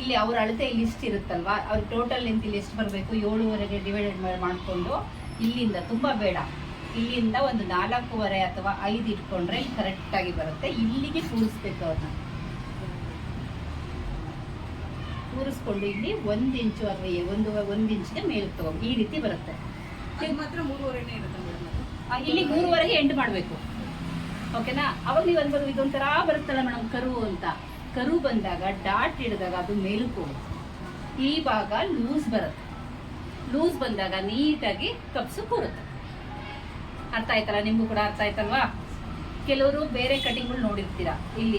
ಇಲ್ಲಿ ಅವ್ರ ಅಳತೆ ಲಿಸ್ಟ್ ಇರುತ್ತಲ್ವಾ? ಅವ್ರ ಟೋಟಲ್ ಲೆಂತ್ ಇಲ್ಲಿ ಎಷ್ಟು ಬರಬೇಕು? ಏಳುವರೆಗೆ ಡಿವೈಡೆಡ್ ಮಾಡಿಕೊಂಡು ಇಲ್ಲಿಂದ ತುಂಬ ಬೇಡ. ಇಲ್ಲಿಂದ ಒಂದು ನಾಲ್ಕೂವರೆ ಅಥವಾ ಐದು ಇಟ್ಕೊಂಡ್ರೆ ಇಲ್ಲಿ ಕರೆಕ್ಟಾಗಿ ಬರುತ್ತೆ. ಇಲ್ಲಿಗೆ ಕೂರಿಸ್ಬೇಕು ಅವ್ರನ್ನ ಕೂರಿಸ್ಕೊಂಡು ಇಲ್ಲಿ ಒಂದು ಇಂಚು ಅಥವಾ ಒಂದು ಒಂದು ಇಂಚಿಗೆ ಮೇಲೆ ತಗೊಂಡು ಈ ರೀತಿ ಬರುತ್ತೆ. ಮಾತ್ರ ಮೂರುವರೆನೇ ಇರುತ್ತೆ ಇಲ್ಲಿ ಮೂರುವರೆಗೆ ಎಂಟು ಮಾಡಬೇಕು. ಓಕೆನಾ? ಅವಾಗ ನೀವು ಅನ್ಬೋದು ಇದೊಂಥರ ಬರುತ್ತಲ್ಲ ಮೇಡಮ್, ಕರು ಅಂತ. ಕರು ಬಂದಾಗ ಡಾಟ್ ಹಿಡಿದಾಗ ಅದು ಮೇಲಕ್ಕೆ ಹೋಗುತ್ತೆ ಈ ಭಾಗ ಲೂಸ್ ಬರುತ್ತೆ. ಲೂಸ್ ಬಂದಾಗ ನೀಟಾಗಿ ಕಪ್ಸು ಕೂರುತ್ತೆ. ಅರ್ಥ ಆಯ್ತಲ್ಲ? ನಿಮಗೂ ಕೂಡ ಅರ್ಥ ಆಯ್ತಲ್ವಾ? ಕೆಲವರು ಬೇರೆ ಕಟಿಂಗ್ಗಳು ನೋಡಿರ್ತೀರಾ? ಇಲ್ಲಿ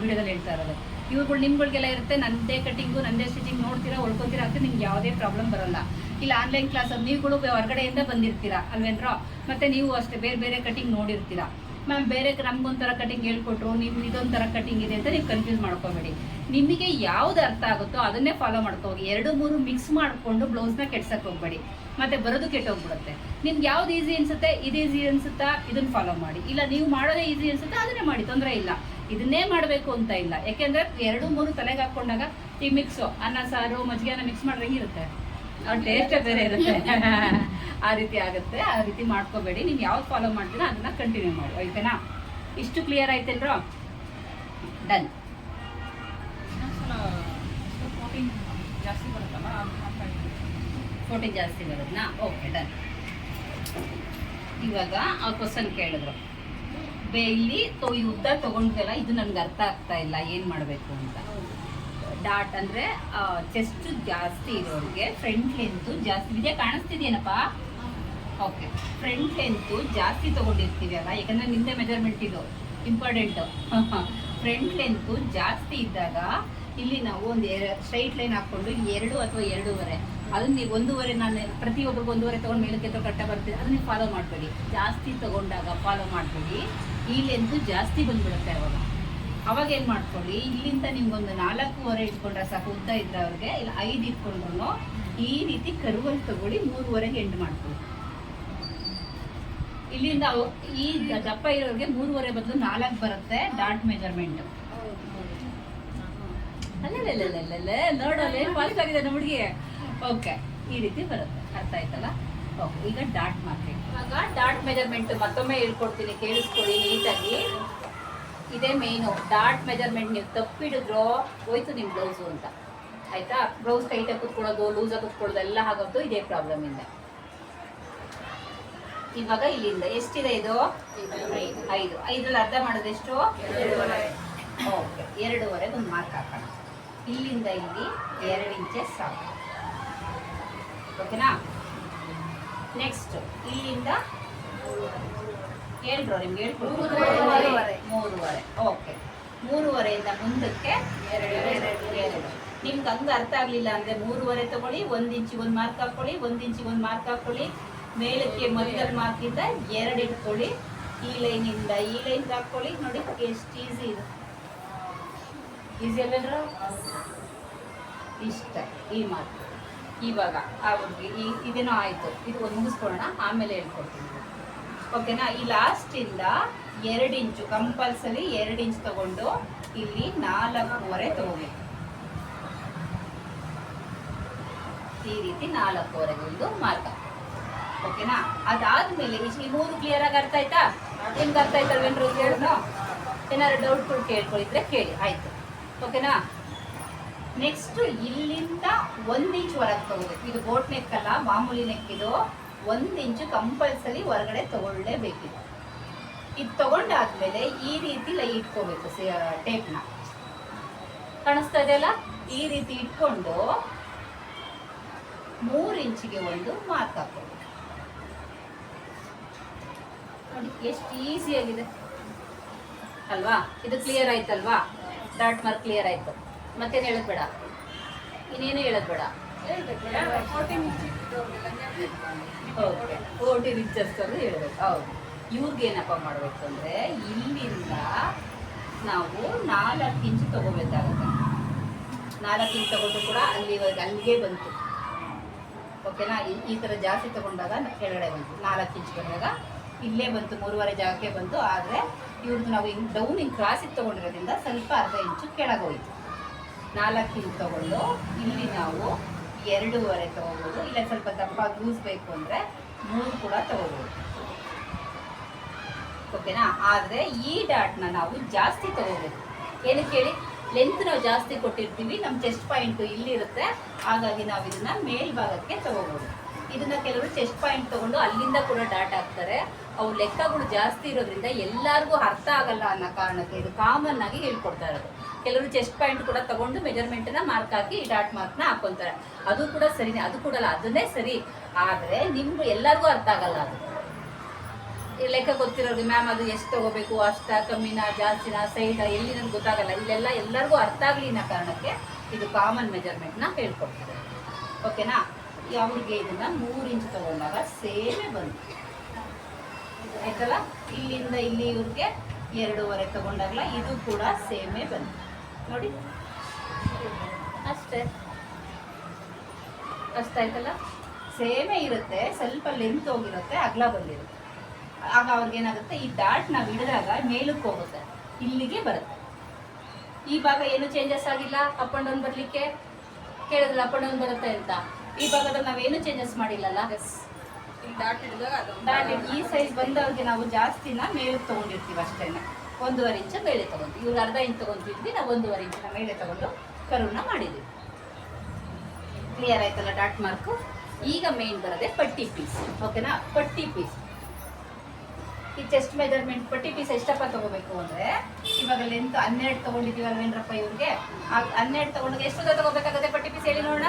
ವಿಡಿಯೋದಲ್ಲಿ ಹೇಳ್ತಾ ಇರೋದು. ಇವ್ರುಗಳು ನಿಮ್ಗಳಿಗೆಲ್ಲ ಇರುತ್ತೆ, ನಂದೇ ಕಟಿಂಗು, ನಂದೇ ಸ್ಟಿಚಿಂಗ್ ನೋಡ್ತೀರಾ ಉಳ್ಕೊತೀರಾ ಅಂತ ನಿಮ್ಗೆ ಯಾವುದೇ ಪ್ರಾಬ್ಲಮ್ ಬರಲ್ಲ. ಇಲ್ಲ, ಆನ್ಲೈನ್ ಕ್ಲಾಸ್ ನೀವುಗಳು ಹೊರಗಡೆಯಿಂದ ಬಂದಿರ್ತೀರಾ, ಅಲ್ವೇನ್ರೋ? ಮತ್ತೆ ನೀವು ಅಷ್ಟೇ ಬೇರೆ ಬೇರೆ ಕಟಿಂಗ್ ನೋಡಿರ್ತೀರಾ. ಮ್ಯಾಮ್ ಬೇರೆ ನಮ್ಗೊಂಥರ ಕಟಿಂಗ್ ಹೇಳ್ಕೊಟ್ರು ನಿಮ್ಗೆ ಇದೊಂಥರ ಕಟಿಂಗ್ ಇದೆ ಅಂತ ನೀವು ಕನ್ಫ್ಯೂಸ್ ಮಾಡ್ಕೋಬೇಡಿ. ನಿಮಗೆ ಯಾವ್ದು ಅರ್ಥ ಆಗುತ್ತೋ ಅದನ್ನೇ ಫಾಲೋ ಹೋಗಿ ಎರಡು, ಮೂರು ಮಿಕ್ಸ್ ಮಾಡಿಕೊಂಡು ಬ್ಲೌಸ್ನ ಕೆಡ್ಸಕ್ಕೆ ಹೋಗ್ಬೇಡಿ. ಮತ್ತೆ ಬರೋದು ಕೆಟ್ಟೋಗ್ಬಿಡುತ್ತೆ. ನಿಮ್ಗೆ ಯಾವ್ದು ಈಸಿ ಅನ್ಸುತ್ತೆ? ಇದು ಈಸಿ ಅನ್ಸುತ್ತಾ? ಇದನ್ನ ಫಾಲೋ ಮಾಡಿ. ಇಲ್ಲ, ನೀವು ಮಾಡೋದೇ ಈಸಿ ಅನ್ಸುತ್ತಾ? ಅದನ್ನೇ ಮಾಡಿ. ತೊಂದರೆ ಇಲ್ಲ. ಇದನ್ನೇ ಮಾಡಬೇಕು ಅಂತ ಇಲ್ಲ. ಯಾಕೆಂದ್ರೆ ಎರಡು, ಮೂರು ತಲೆಗೆ ಹಾಕೊಂಡಾಗ ಈ ಮಿಕ್ಸು ಅನ್ನ ಸಾರು ಮಜ್ಜಿಗೆ ಮಿಕ್ಸ್ ಮಾಡ್ರೆ ಹೆಂಗಿರುತ್ತೆ ಟೇಸ್ಟ್ ಬೇರೆ ಇರುತ್ತೆ. ಆ ರೀತಿ ಆಗುತ್ತೆ. ಆ ರೀತಿ ಮಾಡ್ಕೋಬೇಡಿ. ನೀವು ಯಾವ್ದು ಫಾಲೋ ಮಾಡ್ತೀರಾ ಅದನ್ನ ಕಂಟಿನ್ಯೂ ಮಾಡಿ. ಆಯ್ತೇನಾ? ಇಷ್ಟು ಕ್ಲಿಯರ್ ಆಯ್ತಲ್ರೋ ಡನ್ ಪ್ರೋಟೀನ್ ಜಾಸ್ತಿ ಬರುತ್ತಾ ಓಕೆ ಡನ್ ಇವಾಗ ಆ ಕ್ವಶನ್ ಕೇಳಿದ್ರು. ಬೇ ಇಲ್ಲಿ ತೊ ಈ ಉದ್ದ ತಗೊಂಡ್ವಲ್ಲ ಇದು ನನ್ಗೆ ಅರ್ಥ ಆಗ್ತಾ ಇಲ್ಲ. ಏನು ಮಾಡಬೇಕು ಅಂತ. ಡಾಟ್ ಅಂದರೆ ಚೆಸ್ಟ್ ಜಾಸ್ತಿ ಇರೋರಿಗೆ ಫ್ರಂಟ್ ಲೆಂತ್ ಜಾಸ್ತಿ. ವಿಜಯ, ಕಾಣಿಸ್ತಿದೆಯೇನಪ್ಪ? ಓಕೆ ಫ್ರಂಟ್ ಲೆಂತು ಜಾಸ್ತಿ ತಗೊಂಡಿರ್ತೀವಿ ಅಲ್ಲ? ಯಾಕಂದರೆ ನಿಂದೆ ಮೆಜರ್ಮೆಂಟ್ ಇದು ಇಂಪಾರ್ಟೆಂಟು ಫ್ರಂಟ್ ಲೆಂತು ಜಾಸ್ತಿ ಇದ್ದಾಗ ಇಲ್ಲಿ ನಾವು ಒಂದು ಸ್ಟ್ರೈಟ್ ಲೈನ್ ಹಾಕ್ಕೊಂಡು ಎರಡು ಅಥವಾ ಎರಡೂವರೆ. ಅದನ್ನ ನೀವು ಒಂದೂವರೆ ನಾನು ಪ್ರತಿಯೊಬ್ಬರಿಗೂ ಒಂದೂವರೆ ತಗೊಂಡು ಮೇಲಕ್ಕೆ ಕಟ್ಟ ಬರ್ತೀವಿ ಅದನ್ನ ನೀವು ಫಾಲೋ ಮಾಡಬೇಡಿ. ಜಾಸ್ತಿ ತಗೊಂಡಾಗ ಫಾಲೋ ಮಾಡಬೇಡಿ. ಈ ಲೆಂತು ಜಾಸ್ತಿ ಬಂದ್ಬಿಡುತ್ತೆ ಅವಾಗ. ಅವಾಗ ಏನು ಮಾಡ್ಕೊಳ್ಳಿ, ಇಲ್ಲಿಂದ ನಿಮ್ಗೊಂದು ನಾಲ್ಕೂವರೆ ಇಟ್ಕೊಂಡ್ರೆ ಸಾಕು ಉದ್ದ ಇದ್ದವ್ರಿಗೆ, ಇಲ್ಲ ಐದು ಇಟ್ಕೊಂಡ್ರು ಈ ರೀತಿ ಕರುವಲ್ಲಿ ತಗೊಳ್ಳಿ ಮೂರುವರೆಗೆ ಎಂಡ್ ಮಾಡ್ಕೊಳ್ಳಿ. ಇಲ್ಲಿಂದ ಈ ದಪ್ಪ ಇರೋರಿಗೆ ಮೂರುವರೆ ಬದಲು ನಾಲ್ಕು ಬರುತ್ತೆ ಡಾಟ್ ಮೆಜರ್ಮೆಂಟ್. ಅಲ್ಲಲ್ಲ ನೋಡೋಲ್ಲ ಫಾಸ್ಟ್ ಆಗಿದೆ ನಮ್ಮ ಹುಡುಗಿ. ಓಕೆ, ಈ ರೀತಿ ಬರುತ್ತೆ, ಅರ್ಥ ಆಯ್ತಲ್ಲ? ಓಕೆ, ಈಗ ಡಾಟ್ ಮಾರ್ಕೆಟ್. ಆಗ ಡಾಟ್ ಮೆಜರ್ಮೆಂಟ್ ಮತ್ತೊಮ್ಮೆ ಹೇಳ್ಕೊಡ್ತೀನಿ, ಕೇಳಿಸ್ಕೊಳ್ಳಿ ನೀಟಾಗಿ. ಇದೇ ಮೇನು ಡಾಟ್ ಮೆಜರ್ಮೆಂಟ್ ನೀವು ತಪ್ಪಿಡಿದ್ರೋ ಹೋಯ್ತು ನಿಮ್ಮ ಬ್ಲೌಸು ಅಂತ. ಆಯ್ತಾ? ಬ್ಲೌಸ್ ಟೈಟಾಗಿ ಕುತ್ಕೊಳ್ಳೋದು ಲೂಸಾಗಿ ಕುತ್ಕೊಳ್ಳೋದು ಎಲ್ಲ ಆಗೋದು ಇದೇ ಪ್ರಾಬ್ಲಮ್ ಇಂದ. ಇವಾಗ ಇಲ್ಲಿಂದ. ಎಷ್ಟಿದೆ ಇದು? ಐದು. ಐದು. ಐದ್ರಲ್ಲಿ ಅರ್ಧ ಮಾಡೋದು ಎಷ್ಟು? ಓಕೆ. ಎರಡೂವರೆಗೆ ಒಂದು ಮಾರ್ಕ್ ಹಾಕೋಣ. ಇಲ್ಲಿಂದ ಇಲ್ಲಿ ಎರಡು ಇಂಚಸ್ ಸಾಕು. ಓಕೆನಾ ನೆಕ್ಸ್ಟ್ ಇಲ್ಲಿಂದ ಹೇಳ್ರು ನಿಮ್ಗೆ ಮೂರುವರೆ. ಮೂರುವರೆ. ಓಕೆ ಮೂರುವರೆಯಿಂದ ಮುಂದಕ್ಕೆ ಎರಡು. ನಿಮ್ಗೆ ಹಂಗೆ ಅರ್ಥ ಆಗಲಿಲ್ಲ ಅಂದರೆ ಮೂರುವರೆ ತಗೊಳ್ಳಿ ಒಂದು ಇಂಚಿಗೆ ಒಂದು ಮಾರ್ಕ್ ಹಾಕ್ಕೊಳ್ಳಿ ಒಂದು ಇಂಚಿಗೆ ಒಂದು ಮಾರ್ಕ್ ಹಾಕ್ಕೊಳ್ಳಿ ಮೇಲಕ್ಕೆ ಮಧ್ಯದ ಮಾರ್ಕಿಂದ ಎರಡು ಇಟ್ಕೊಳ್ಳಿ. ಈ ಲೈನಿಂದ ಈ ಲೈನ್ ಹಾಕ್ಕೊಳ್ಳಿ ನೋಡಿ ಎಷ್ಟು ಈಸಿ ಇದೆ. ಈಸಿ ಇಷ್ಟ. ಈ ಮಾರ್ಕ್. ಇವಾಗ ಆ ಹುಡುಗಿ ಈ ಇದೇನೋ ಆಯಿತು. ಇದು ಒಂದು ಮುಗಿಸ್ಕೊಳ್ಳೋಣ. ಆಮೇಲೆ ಹೇಳ್ಕೊಡ್ತೀನಿ. ಓಕೆನಾ ಈ ಲಾಸ್ಟಿಂದ ಎರಡು ಇಂಚು ಕಂಪಲ್ಸರಿ ಎರಡು ಇಂಚ್ ತಗೊಂಡು ಇಲ್ಲಿ ನಾಲ್ಕೂವರೆ ತಗೋಬೇಕು. ಈ ರೀತಿ ನಾಲ್ಕೂವರೆಗೆ ಒಂದು ಮಾರ್ಕ್ ಓಕೆನಾ ಅದಾದ್ಮೇಲೆ ಈ ಮೂರು ಕ್ಲಿಯರ್ ಆಗಿ ಅರ್ಥ ಆಯ್ತಾ? ನಿಮ್ಗೆ ಅರ್ಥ ಆಯ್ತಲ್ವೇನ್ರು ಹೇಳೋಣ ಏನಾದ್ರು ಡೌಟ್ಗಳು ಕೇಳ್ಕೊಳಿದ್ರೆ ಕೇಳಿ, ಆಯ್ತು. ಓಕೆನಾ ನೆಕ್ಸ್ಟ್ ಇಲ್ಲಿಂದ ಒಂದು ಇಂಚ್ ಹೊರಗೆ ತಗೋಬೇಕು. ಇದು ಬೋಟ್ ನೆಕ್ ಅಲ್ಲ, ಮಾಮೂಲಿ ನೆಕ್ ಇದು. ಒಂದು ಇಂಚು ಕಂಪಲ್ಸರಿ ಹೊರಗಡೆ ತಗೊಳ್ಳೇಬೇಕಿದೆ. ಇದು ತಗೊಂಡಾದ್ಮೇಲೆ ಈ ರೀತಿ ಲೈ ಇಟ್ಕೋಬೇಕು ಟೇಪ್ನ ಕಾಣಿಸ್ತಾ ಇದೆಯಲ್ಲ ಈ ರೀತಿ ಇಟ್ಕೊಂಡು ಮೂರು ಇಂಚಿಗೆ ಒಂದು ಮಾರ್ಕ್ ಹಾಕೋಬೇಕು ನೋಡಿ ಎಷ್ಟು ಈಸಿಯಾಗಿದೆ ಅಲ್ವಾ? ಇದು ಕ್ಲಿಯರ್ ಆಯ್ತಲ್ವಾ? ಡಾಟ್ ಮಾರ್ಕ್ ಕ್ಲಿಯರ್ ಆಯ್ತು. ಮತ್ತೇನು ಹೇಳೋದು ಬೇಡ? ಇನ್ನೇನು ಹೇಳೋದು ಬೇಡ? ಫೋರ್ಟೀನ್ ಇಂಚಿದ್ದವ್ರಿಗೆಲ್ಲ ಓಕೆ ಕೋಟಿ ಇಂಚಸ್ ಅಂತ ಹೇಳ್ಬೇಕು. ಹೌದು. ಇವ್ರಿಗೆ ಏನಪ್ಪ ಮಾಡಬೇಕು ಅಂದರೆ ಇಲ್ಲಿಂದ ನಾವು ನಾಲ್ಕು ಇಂಚು ತಗೋಬೇಕಾಗುತ್ತೆ. ನಾಲ್ಕು ಇಂಚು ತಗೊಂಡು ಕೂಡ ಅಲ್ಲಿವರೆಗೆ ಅಲ್ಲಿಗೆ ಬಂತು. ಓಕೆನಾ? ಈ- ಈ ಥರ ಜಾಸ್ತಿ ತಗೊಂಡಾಗ ಕೆಳಗಡೆ ಬಂತು. ನಾಲ್ಕು ಇಂಚು ಬಂದಾಗ ಇಲ್ಲೇ ಬಂತು ಮೂರುವರೆ ಜಾಗಕ್ಕೆ ಬಂತು. ಆದರೆ ಇವ್ರದ್ದು ನಾವು ಹಿಂಗೆ ಡೌನ್ ಹಿಂಗೆ ಕ್ರಾಸಿಗೆ ತೊಗೊಂಡಿರೋದ್ರಿಂದ ಸ್ವಲ್ಪ ಅರ್ಧ ಇಂಚು ಕೆಳಗೆ ಹೋಯಿತು. ನಾಲ್ಕು ಇಂಚು ತೊಗೊಂಡು ಇಲ್ಲಿ ನಾವು ಎರಡೂವರೆ ತೊಗೋಬೋದು. ಇಲ್ಲ, ಸ್ವಲ್ಪ ದಪ್ಪ ಲೂಸ್ ಬೇಕು ಅಂದರೆ ಮೂರು ಕೂಡ ತೊಗೋಬೋದು. ಓಕೆನಾ? ಆದರೆ ಈ ಡಾಟ್ನ ನಾವು ಜಾಸ್ತಿ ತಗೋಬೇಕು ಏನಕ್ಕೆ ಹೇಳಿ? ಲೆಂತ್ ನಾವು ಜಾಸ್ತಿ ಕೊಟ್ಟಿರ್ತೀವಿ. ನಮ್ಮ ಚೆಸ್ಟ್ ಪಾಯಿಂಟು ಇಲ್ಲಿರುತ್ತೆ. ಹಾಗಾಗಿ ನಾವು ಇದನ್ನು ಮೇಲ್ಭಾಗಕ್ಕೆ ತಗೋಬೋದು. ಇದನ್ನು ಕೆಲವರು ಚೆಸ್ಟ್ ಪಾಯಿಂಟ್ ತಗೊಂಡು ಅಲ್ಲಿಂದ ಕೂಡ ಡಾಟ್ ಹಾಕ್ತಾರೆ. ಅವು ಲೆಕ್ಕಗಳು ಜಾಸ್ತಿ ಇರೋದ್ರಿಂದ ಎಲ್ಲರಿಗೂ ಅರ್ಥ ಆಗಲ್ಲ ಅನ್ನೋ ಕಾರಣಕ್ಕೆ ಇದು ಕಾಮನ್ ಆಗಿ ಹೇಳ್ಕೊಡ್ತಾ ಇರೋದು. ಕೆಲವರು ಚೆಸ್ಟ್ ಪಾಯಿಂಟ್ ಕೂಡ ತಗೊಂಡು ಮೆಜರ್ಮೆಂಟ್ನ ಮಾರ್ಕ್ ಹಾಕಿ ಡಾಟ್ ಮಾರ್ಕ್ನ ಹಾಕೊಂತಾರೆ. ಅದು ಕೂಡ ಸರಿನೇ, ಅದು ಕೂಡ ಅಲ್ಲ, ಅದನ್ನೇ ಸರಿ. ಆದರೆ ನಿಮ್ಗೆ ಎಲ್ಲರಿಗೂ ಅರ್ಥ ಆಗಲ್ಲ ಅದು. ಲೆಕ್ಕ ಗೊತ್ತಿರೋದು ಮ್ಯಾಮ್ ಅದು ಎಷ್ಟು ತಗೋಬೇಕು? ಅಷ್ಟ ಕಮ್ಮಿನ, ಜಾಸ್ತಿನ ಸೈಡ್ ಎಲ್ಲಿ ನನಗೆ ಗೊತ್ತಾಗಲ್ಲ. ಇಲ್ಲೆಲ್ಲ ಎಲ್ಲರಿಗೂ ಅರ್ಥ ಆಗಲಿ ಅನ್ನೋ ಕಾರಣಕ್ಕೆ ಇದು ಕಾಮನ್ ಮೆಜರ್ಮೆಂಟ್ನ ಹೇಳ್ಕೊಡ್ತಾರೆ. ಓಕೆನಾ ಅವ್ರಿಗೆ ಇದನ್ನ? ಮೂರು ಇಂಚ್ ತಗೊಂಡಾಗ ಸೇಮೇ ಬಂತು. ಆಯ್ತಲ್ಲ? ಇಲ್ಲಿಂದ ಇಲ್ಲಿ ಇವ್ರಿಗೆ ಎರಡೂವರೆ ತಗೊಂಡಾಗಲ, ಇದು ಕೂಡ ಸೇಮೇ ಬಂತು. ನೋಡಿ. ಅಷ್ಟೇ. ಅಷ್ಟಾಯ್ತಲ್ಲ? ಸೇಮೇ ಇರುತ್ತೆ ಸ್ವಲ್ಪ ಲೆಂತ್ ಹೋಗಿರುತ್ತೆ ಅಗಲ ಬಂದಿರುತ್ತೆ. ಆಗ ಅವ್ರಿಗೇನಾಗುತ್ತೆ ಈ ಡಾಟ್ ನಾವು ಹಿಡಿದಾಗ ಮೇಲಕ್ಕೆ ಹೋಗುತ್ತೆ ಇಲ್ಲಿಗೆ ಬರುತ್ತೆ. ಈ ಭಾಗ ಏನು ಚೇಂಜಸ್ ಆಗಿಲ್ಲ? ಅಪ್ ಅಂಡ್ ಡೌನ್ ಬರಲಿಕ್ಕೆ? ಕೇಳಿದ್ರೆ ಅಪ್ ಅಂಡ್ ಡೌನ್ ಬರುತ್ತೆ ಅಂತ. ಈ ಭಾಗದಲ್ಲಿ ನಾವೇನು ಚೇಂಜಸ್ ಮಾಡಿಲ್ಲಲ್ಲ? ಹಿಡಿದಾಗ ಡಾಟ್ ಈ ಸೈಜ್ ಬಂದವ್ರಿಗೆ ನಾವು ಜಾಸ್ತಿನ ಮೇಲಕ್ಕೆ ತೊಗೊಂಡಿರ್ತೀವಿ ಅಷ್ಟೇನೆ. ಒಂದೂವರೆ ಇಂಚು ಮೇಲೆ ತಗೊಂಡು ಇವ್ರು ಅರ್ಧ ಇಂಚ್ ತಗೊಂತಿದ್ವಿ, ನಾವು ಒಂದೂವರೆ ಇಂಚಿನ ಮೇಲೆ ತಗೊಂಡು ಕರುನ ಮಾಡಿದ್ವಿ. ಕ್ಲಿಯರ್ ಆಯ್ತಲ್ಲ ಡಾಟ್ ಮಾರ್ಕು ಈಗ ಮೇನ್ ಬರೋದೇ ಪಟ್ಟಿ ಪೀಸ್ ಓಕೆನಾ ಪಟ್ಟಿ ಪೀಸ್ ಈ ಚೆಸ್ಟ್ ಮೆಜರ್ಮೆಂಟ್ ಪಟ್ಟಿ ಪೀಸ್ ಎಷ್ಟಪ್ಪ ತಗೋಬೇಕು ಅಂದ್ರೆ, ಇವಾಗ ಲೆಂತ್ ಹನ್ನೆರಡು ತೊಗೊಂಡಿದ್ದೀವಲ್ವೇನ್ರಪ್ಪ ಇವ್ರಿಗೆ? ಹನ್ನೆರಡು ತಗೊಂಡಾಗ ಎಷ್ಟು ತಗೋಬೇಕಾಗುತ್ತೆ ಪಟ್ಟಿ ಪೀಸ್ ಹೇಳಿ ನೋಡೋಣ.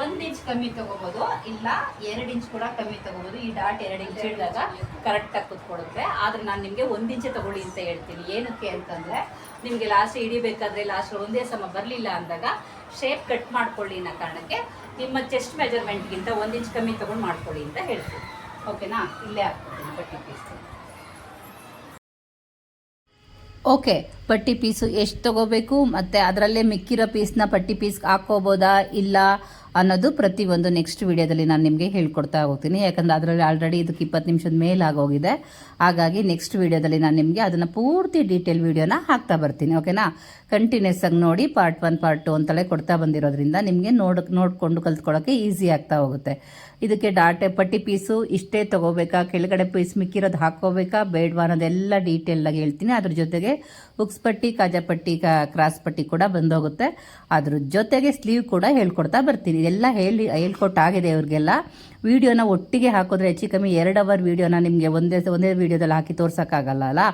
ಒಂದು ಇಂಚ್ ಕಮ್ಮಿ ತಗೋಬಹುದು ಇಲ್ಲ ಎರಡ್ ಇಂಚ್ ಕೂಡ ಕಮ್ಮಿ ತಗೋಬಹುದು ಈ ಡಾಟ್ ಎರಡ್ ಇಂಚ್ ಹಿಡಿದಾಗ ಕರೆಕ್ಟ್ ಆಗಿ ಕುತ್ಕೊಡುತ್ತೆ ಆದ್ರೆ ನಾನು ನಿಮ್ಗೆ ಒಂದ್ ಇಂಚ್ ತಗೊಳ್ಳಿ ಅಂತ ಹೇಳ್ತೀನಿ. ಏನಕ್ಕೆ ಅಂತಂದ್ರೆ, ನಿಮ್ಗೆ ಲಾಸ್ಟ್ ಹಿಡಿಬೇಕಾದ್ರೆ ಲಾಸ್ಟ್ ಒಂದೇ ಸಮ ಬರ್ಲಿಲ್ಲ ಅಂದಾಗ ಶೇಪ್ ಕಟ್ ಮಾಡ್ಕೊಳ್ಳಿ ಅನ್ನೋ ಕಾರಣಕ್ಕೆ ನಿಮ್ಮ ಚೆಸ್ಟ್ ಮೆಜರ್ಮೆಂಟ್ಗಿಂತ ಒಂದ್ ಇಂಚ್ ಕಮ್ಮಿ ತಗೊಂಡು ಮಾಡ್ಕೊಳ್ಳಿ ಅಂತ ಹೇಳ್ತೀನಿ. ಓಕೆನಾ ಇಲ್ಲೇ ಹಾಕ್ಕೊಡ್ತೀನಿ, ಬಟ್ಟೆ ಪೀಸ್ ಓಕೆ ಪಟ್ಟಿ ಪೀಸು ಎಷ್ಟು ತಗೋಬೇಕು? ಮತ್ತು ಅದರಲ್ಲೇ ಮಿಕ್ಕಿರೋ ಪೀಸ್ನ ಪಟ್ಟಿ ಪೀಸ್ ಹಾಕೋಬೋದಾ? ಇಲ್ಲ ಅನ್ನೋದು ಪ್ರತಿಯೊಂದು ನೆಕ್ಸ್ಟ್ ವಿಡಿಯೋದಲ್ಲಿ ನಾನು ನಿಮಗೆ ಹೇಳ್ಕೊಡ್ತಾ ಹೋಗ್ತೀನಿ. ಯಾಕಂದರೆ ಅದರಲ್ಲಿ ಆಲ್ರೆಡಿ ಇದಕ್ಕೆ ಇಪ್ಪತ್ತು ನಿಮಿಷದ ಮೇಲೆ ಆಗೋಗಿದೆ. ಹಾಗಾಗಿ ನೆಕ್ಸ್ಟ್ ವಿಡಿಯೋದಲ್ಲಿ ನಾನು ನಿಮಗೆ ಅದನ್ನು ಪೂರ್ತಿ ಡೀಟೇಲ್ ವಿಡಿಯೋನ ಹಾಕ್ತಾ ಬರ್ತೀನಿ ಓಕೆನಾ ಕಂಟಿನ್ಯೂಸ್ ಆಗಿ ನೋಡಿ ಪಾರ್ಟ್ ಒನ್ ಪಾರ್ಟ್ ಟು ಅಂತಲೇ ಕೊಡ್ತಾ ಬಂದಿರೋದ್ರಿಂದ ನಿಮಗೆ ನೋಡ್, ನೋಡಿಕೊಂಡು ಕಲ್ತ್ಕೊಳ್ಳೋಕ್ಕೆ ಈಸಿ ಆಗ್ತಾ ಹೋಗುತ್ತೆ. ಇದಕ್ಕೆ ಡಾಟೆ ಪಟ್ಟಿ ಪೀಸು ಇಷ್ಟೇ ತಗೋಬೇಕಾ? ಕೆಳಗಡೆ ಪೀಸ್ ಮಿಕ್ಕಿರೋದು ಹಾಕೋಬೇಕಾ? ಬೇಡವಾ ಅನ್ನೋದೆಲ್ಲ ಡೀಟೇಲಾಗಿ ಹೇಳ್ತೀನಿ. ಅದ್ರ ಜೊತೆಗೆ ಉಕ್ಸ್ ಪಟ್ಟಿ ಕಾಜಾಪಟ್ಟಿ ಕ್ರಾಸ್ ಪಟ್ಟಿ ಕೂಡ ಬಂದೋಗುತ್ತೆ. ಅದ್ರ ಜೊತೆಗೆ ಸ್ಲೀವ್ ಕೂಡ ಹೇಳ್ಕೊಡ್ತಾ ಬರ್ತೀನಿ. ಇದೆಲ್ಲ ಹೇಳಿ, ಹೇಳ್ಕೊಟ್ಟಾಗಿದೆ ಇವ್ರಿಗೆಲ್ಲ. ವಿಡಿಯೋನ ಒಟ್ಟಿಗೆ ಹಾಕಿದ್ರೆ ಹೆಚ್ಚು ಕಮ್ಮಿ ಎರಡು ಅವರ್ ವಿಡಿಯೋನ ನಿಮಗೆ ಒಂದೇ ಒಂದೇ ವಿಡಿಯೋದಲ್ಲಿ ಹಾಕಿ ತೋರ್ಸೋಕ್ಕಾಗಲ್ಲ ಅಲ್ಲ?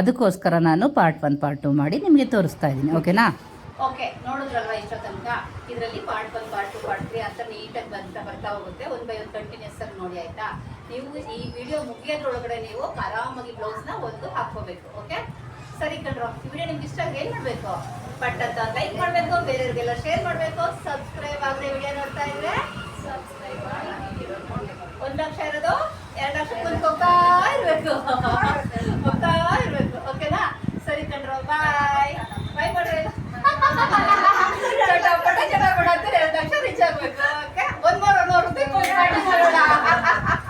ಅದಕ್ಕೋಸ್ಕರ ನಾನು ಪಾರ್ಟ್ ಒನ್ ಪಾರ್ಟ್ ಟು ಮಾಡಿ ನಿಮಗೆ ತೋರಿಸ್ತಾ ಇದ್ದೀನಿ. ಓಕೆನಾ ಓಕೆ, ನೋಡಿದ್ರಲ್ವಾ ಇಷ್ಟೋ ತನಕ ಇದರಲ್ಲಿ part one part two part three ಅಂತ ನೀಟಾಗಿ ಬರ್ತಾ ಬರ್ತಾ ಹೋಗುತ್ತೆ. ಒಂದು ಬೈ ಒಂದು ಕಂಟಿನ್ಯೂಸ್ ಆಗಿ ನೋಡಿ, ಆಯಿತಾ? ನೀವು ಈ ವಿಡಿಯೋ ಮುಗಿಯೋದ್ರೊಳಗಡೆ ನೀವು ಆರಾಮಾಗಿ ಬ್ಲೌಸ್ನ ಒಂದು ಹಾಕ್ಕೋಬೇಕು, ಓಕೆ? ಸರಿ ಕಣ್ರು, ಈ ವಿಡಿಯೋ ನಿಮ್ಗೆ ಇಷ್ಟ ಆಗಿ ಏನು ಮಾಡಬೇಕು? ಬಟ್ ಅಂತ ಲೈಕ್ ಮಾಡಬೇಕು, ಬೇರೆಯವ್ರಿಗೆಲ್ಲ ಶೇರ್ ಮಾಡಬೇಕು ಸಬ್ಸ್ಕ್ರೈಬ್ ಆಗದೆ ವಿಡಿಯೋ ನೋಡ್ತಾ ಇದ್ರೆ? ಸಬ್ಸ್ಕ್ರೈಬ್ ಒಂದು ಲಕ್ಷ ಇರೋದು, ಎರಡು ಲಕ್ಷ ಹೋಗ್ತಾ ಇರಬೇಕು. ಹೋಗ್ತಾ ಇರಬೇಕು, ಓಕೆನಾ? ಸರಿ ಕಣ್ರು ಬಾಯ್ ಚಟಪಟ ಚಟಪಟ ಅಂತ ಹೇಳ್ದ ತಕ್ಷಣ ರಿಚಾರ್ಜ್ ಬೇಕು ಓಕೆ ಒಂದೂರ ನೂರು ರೂಪಾಯಿ ಕೊಟ್ಟು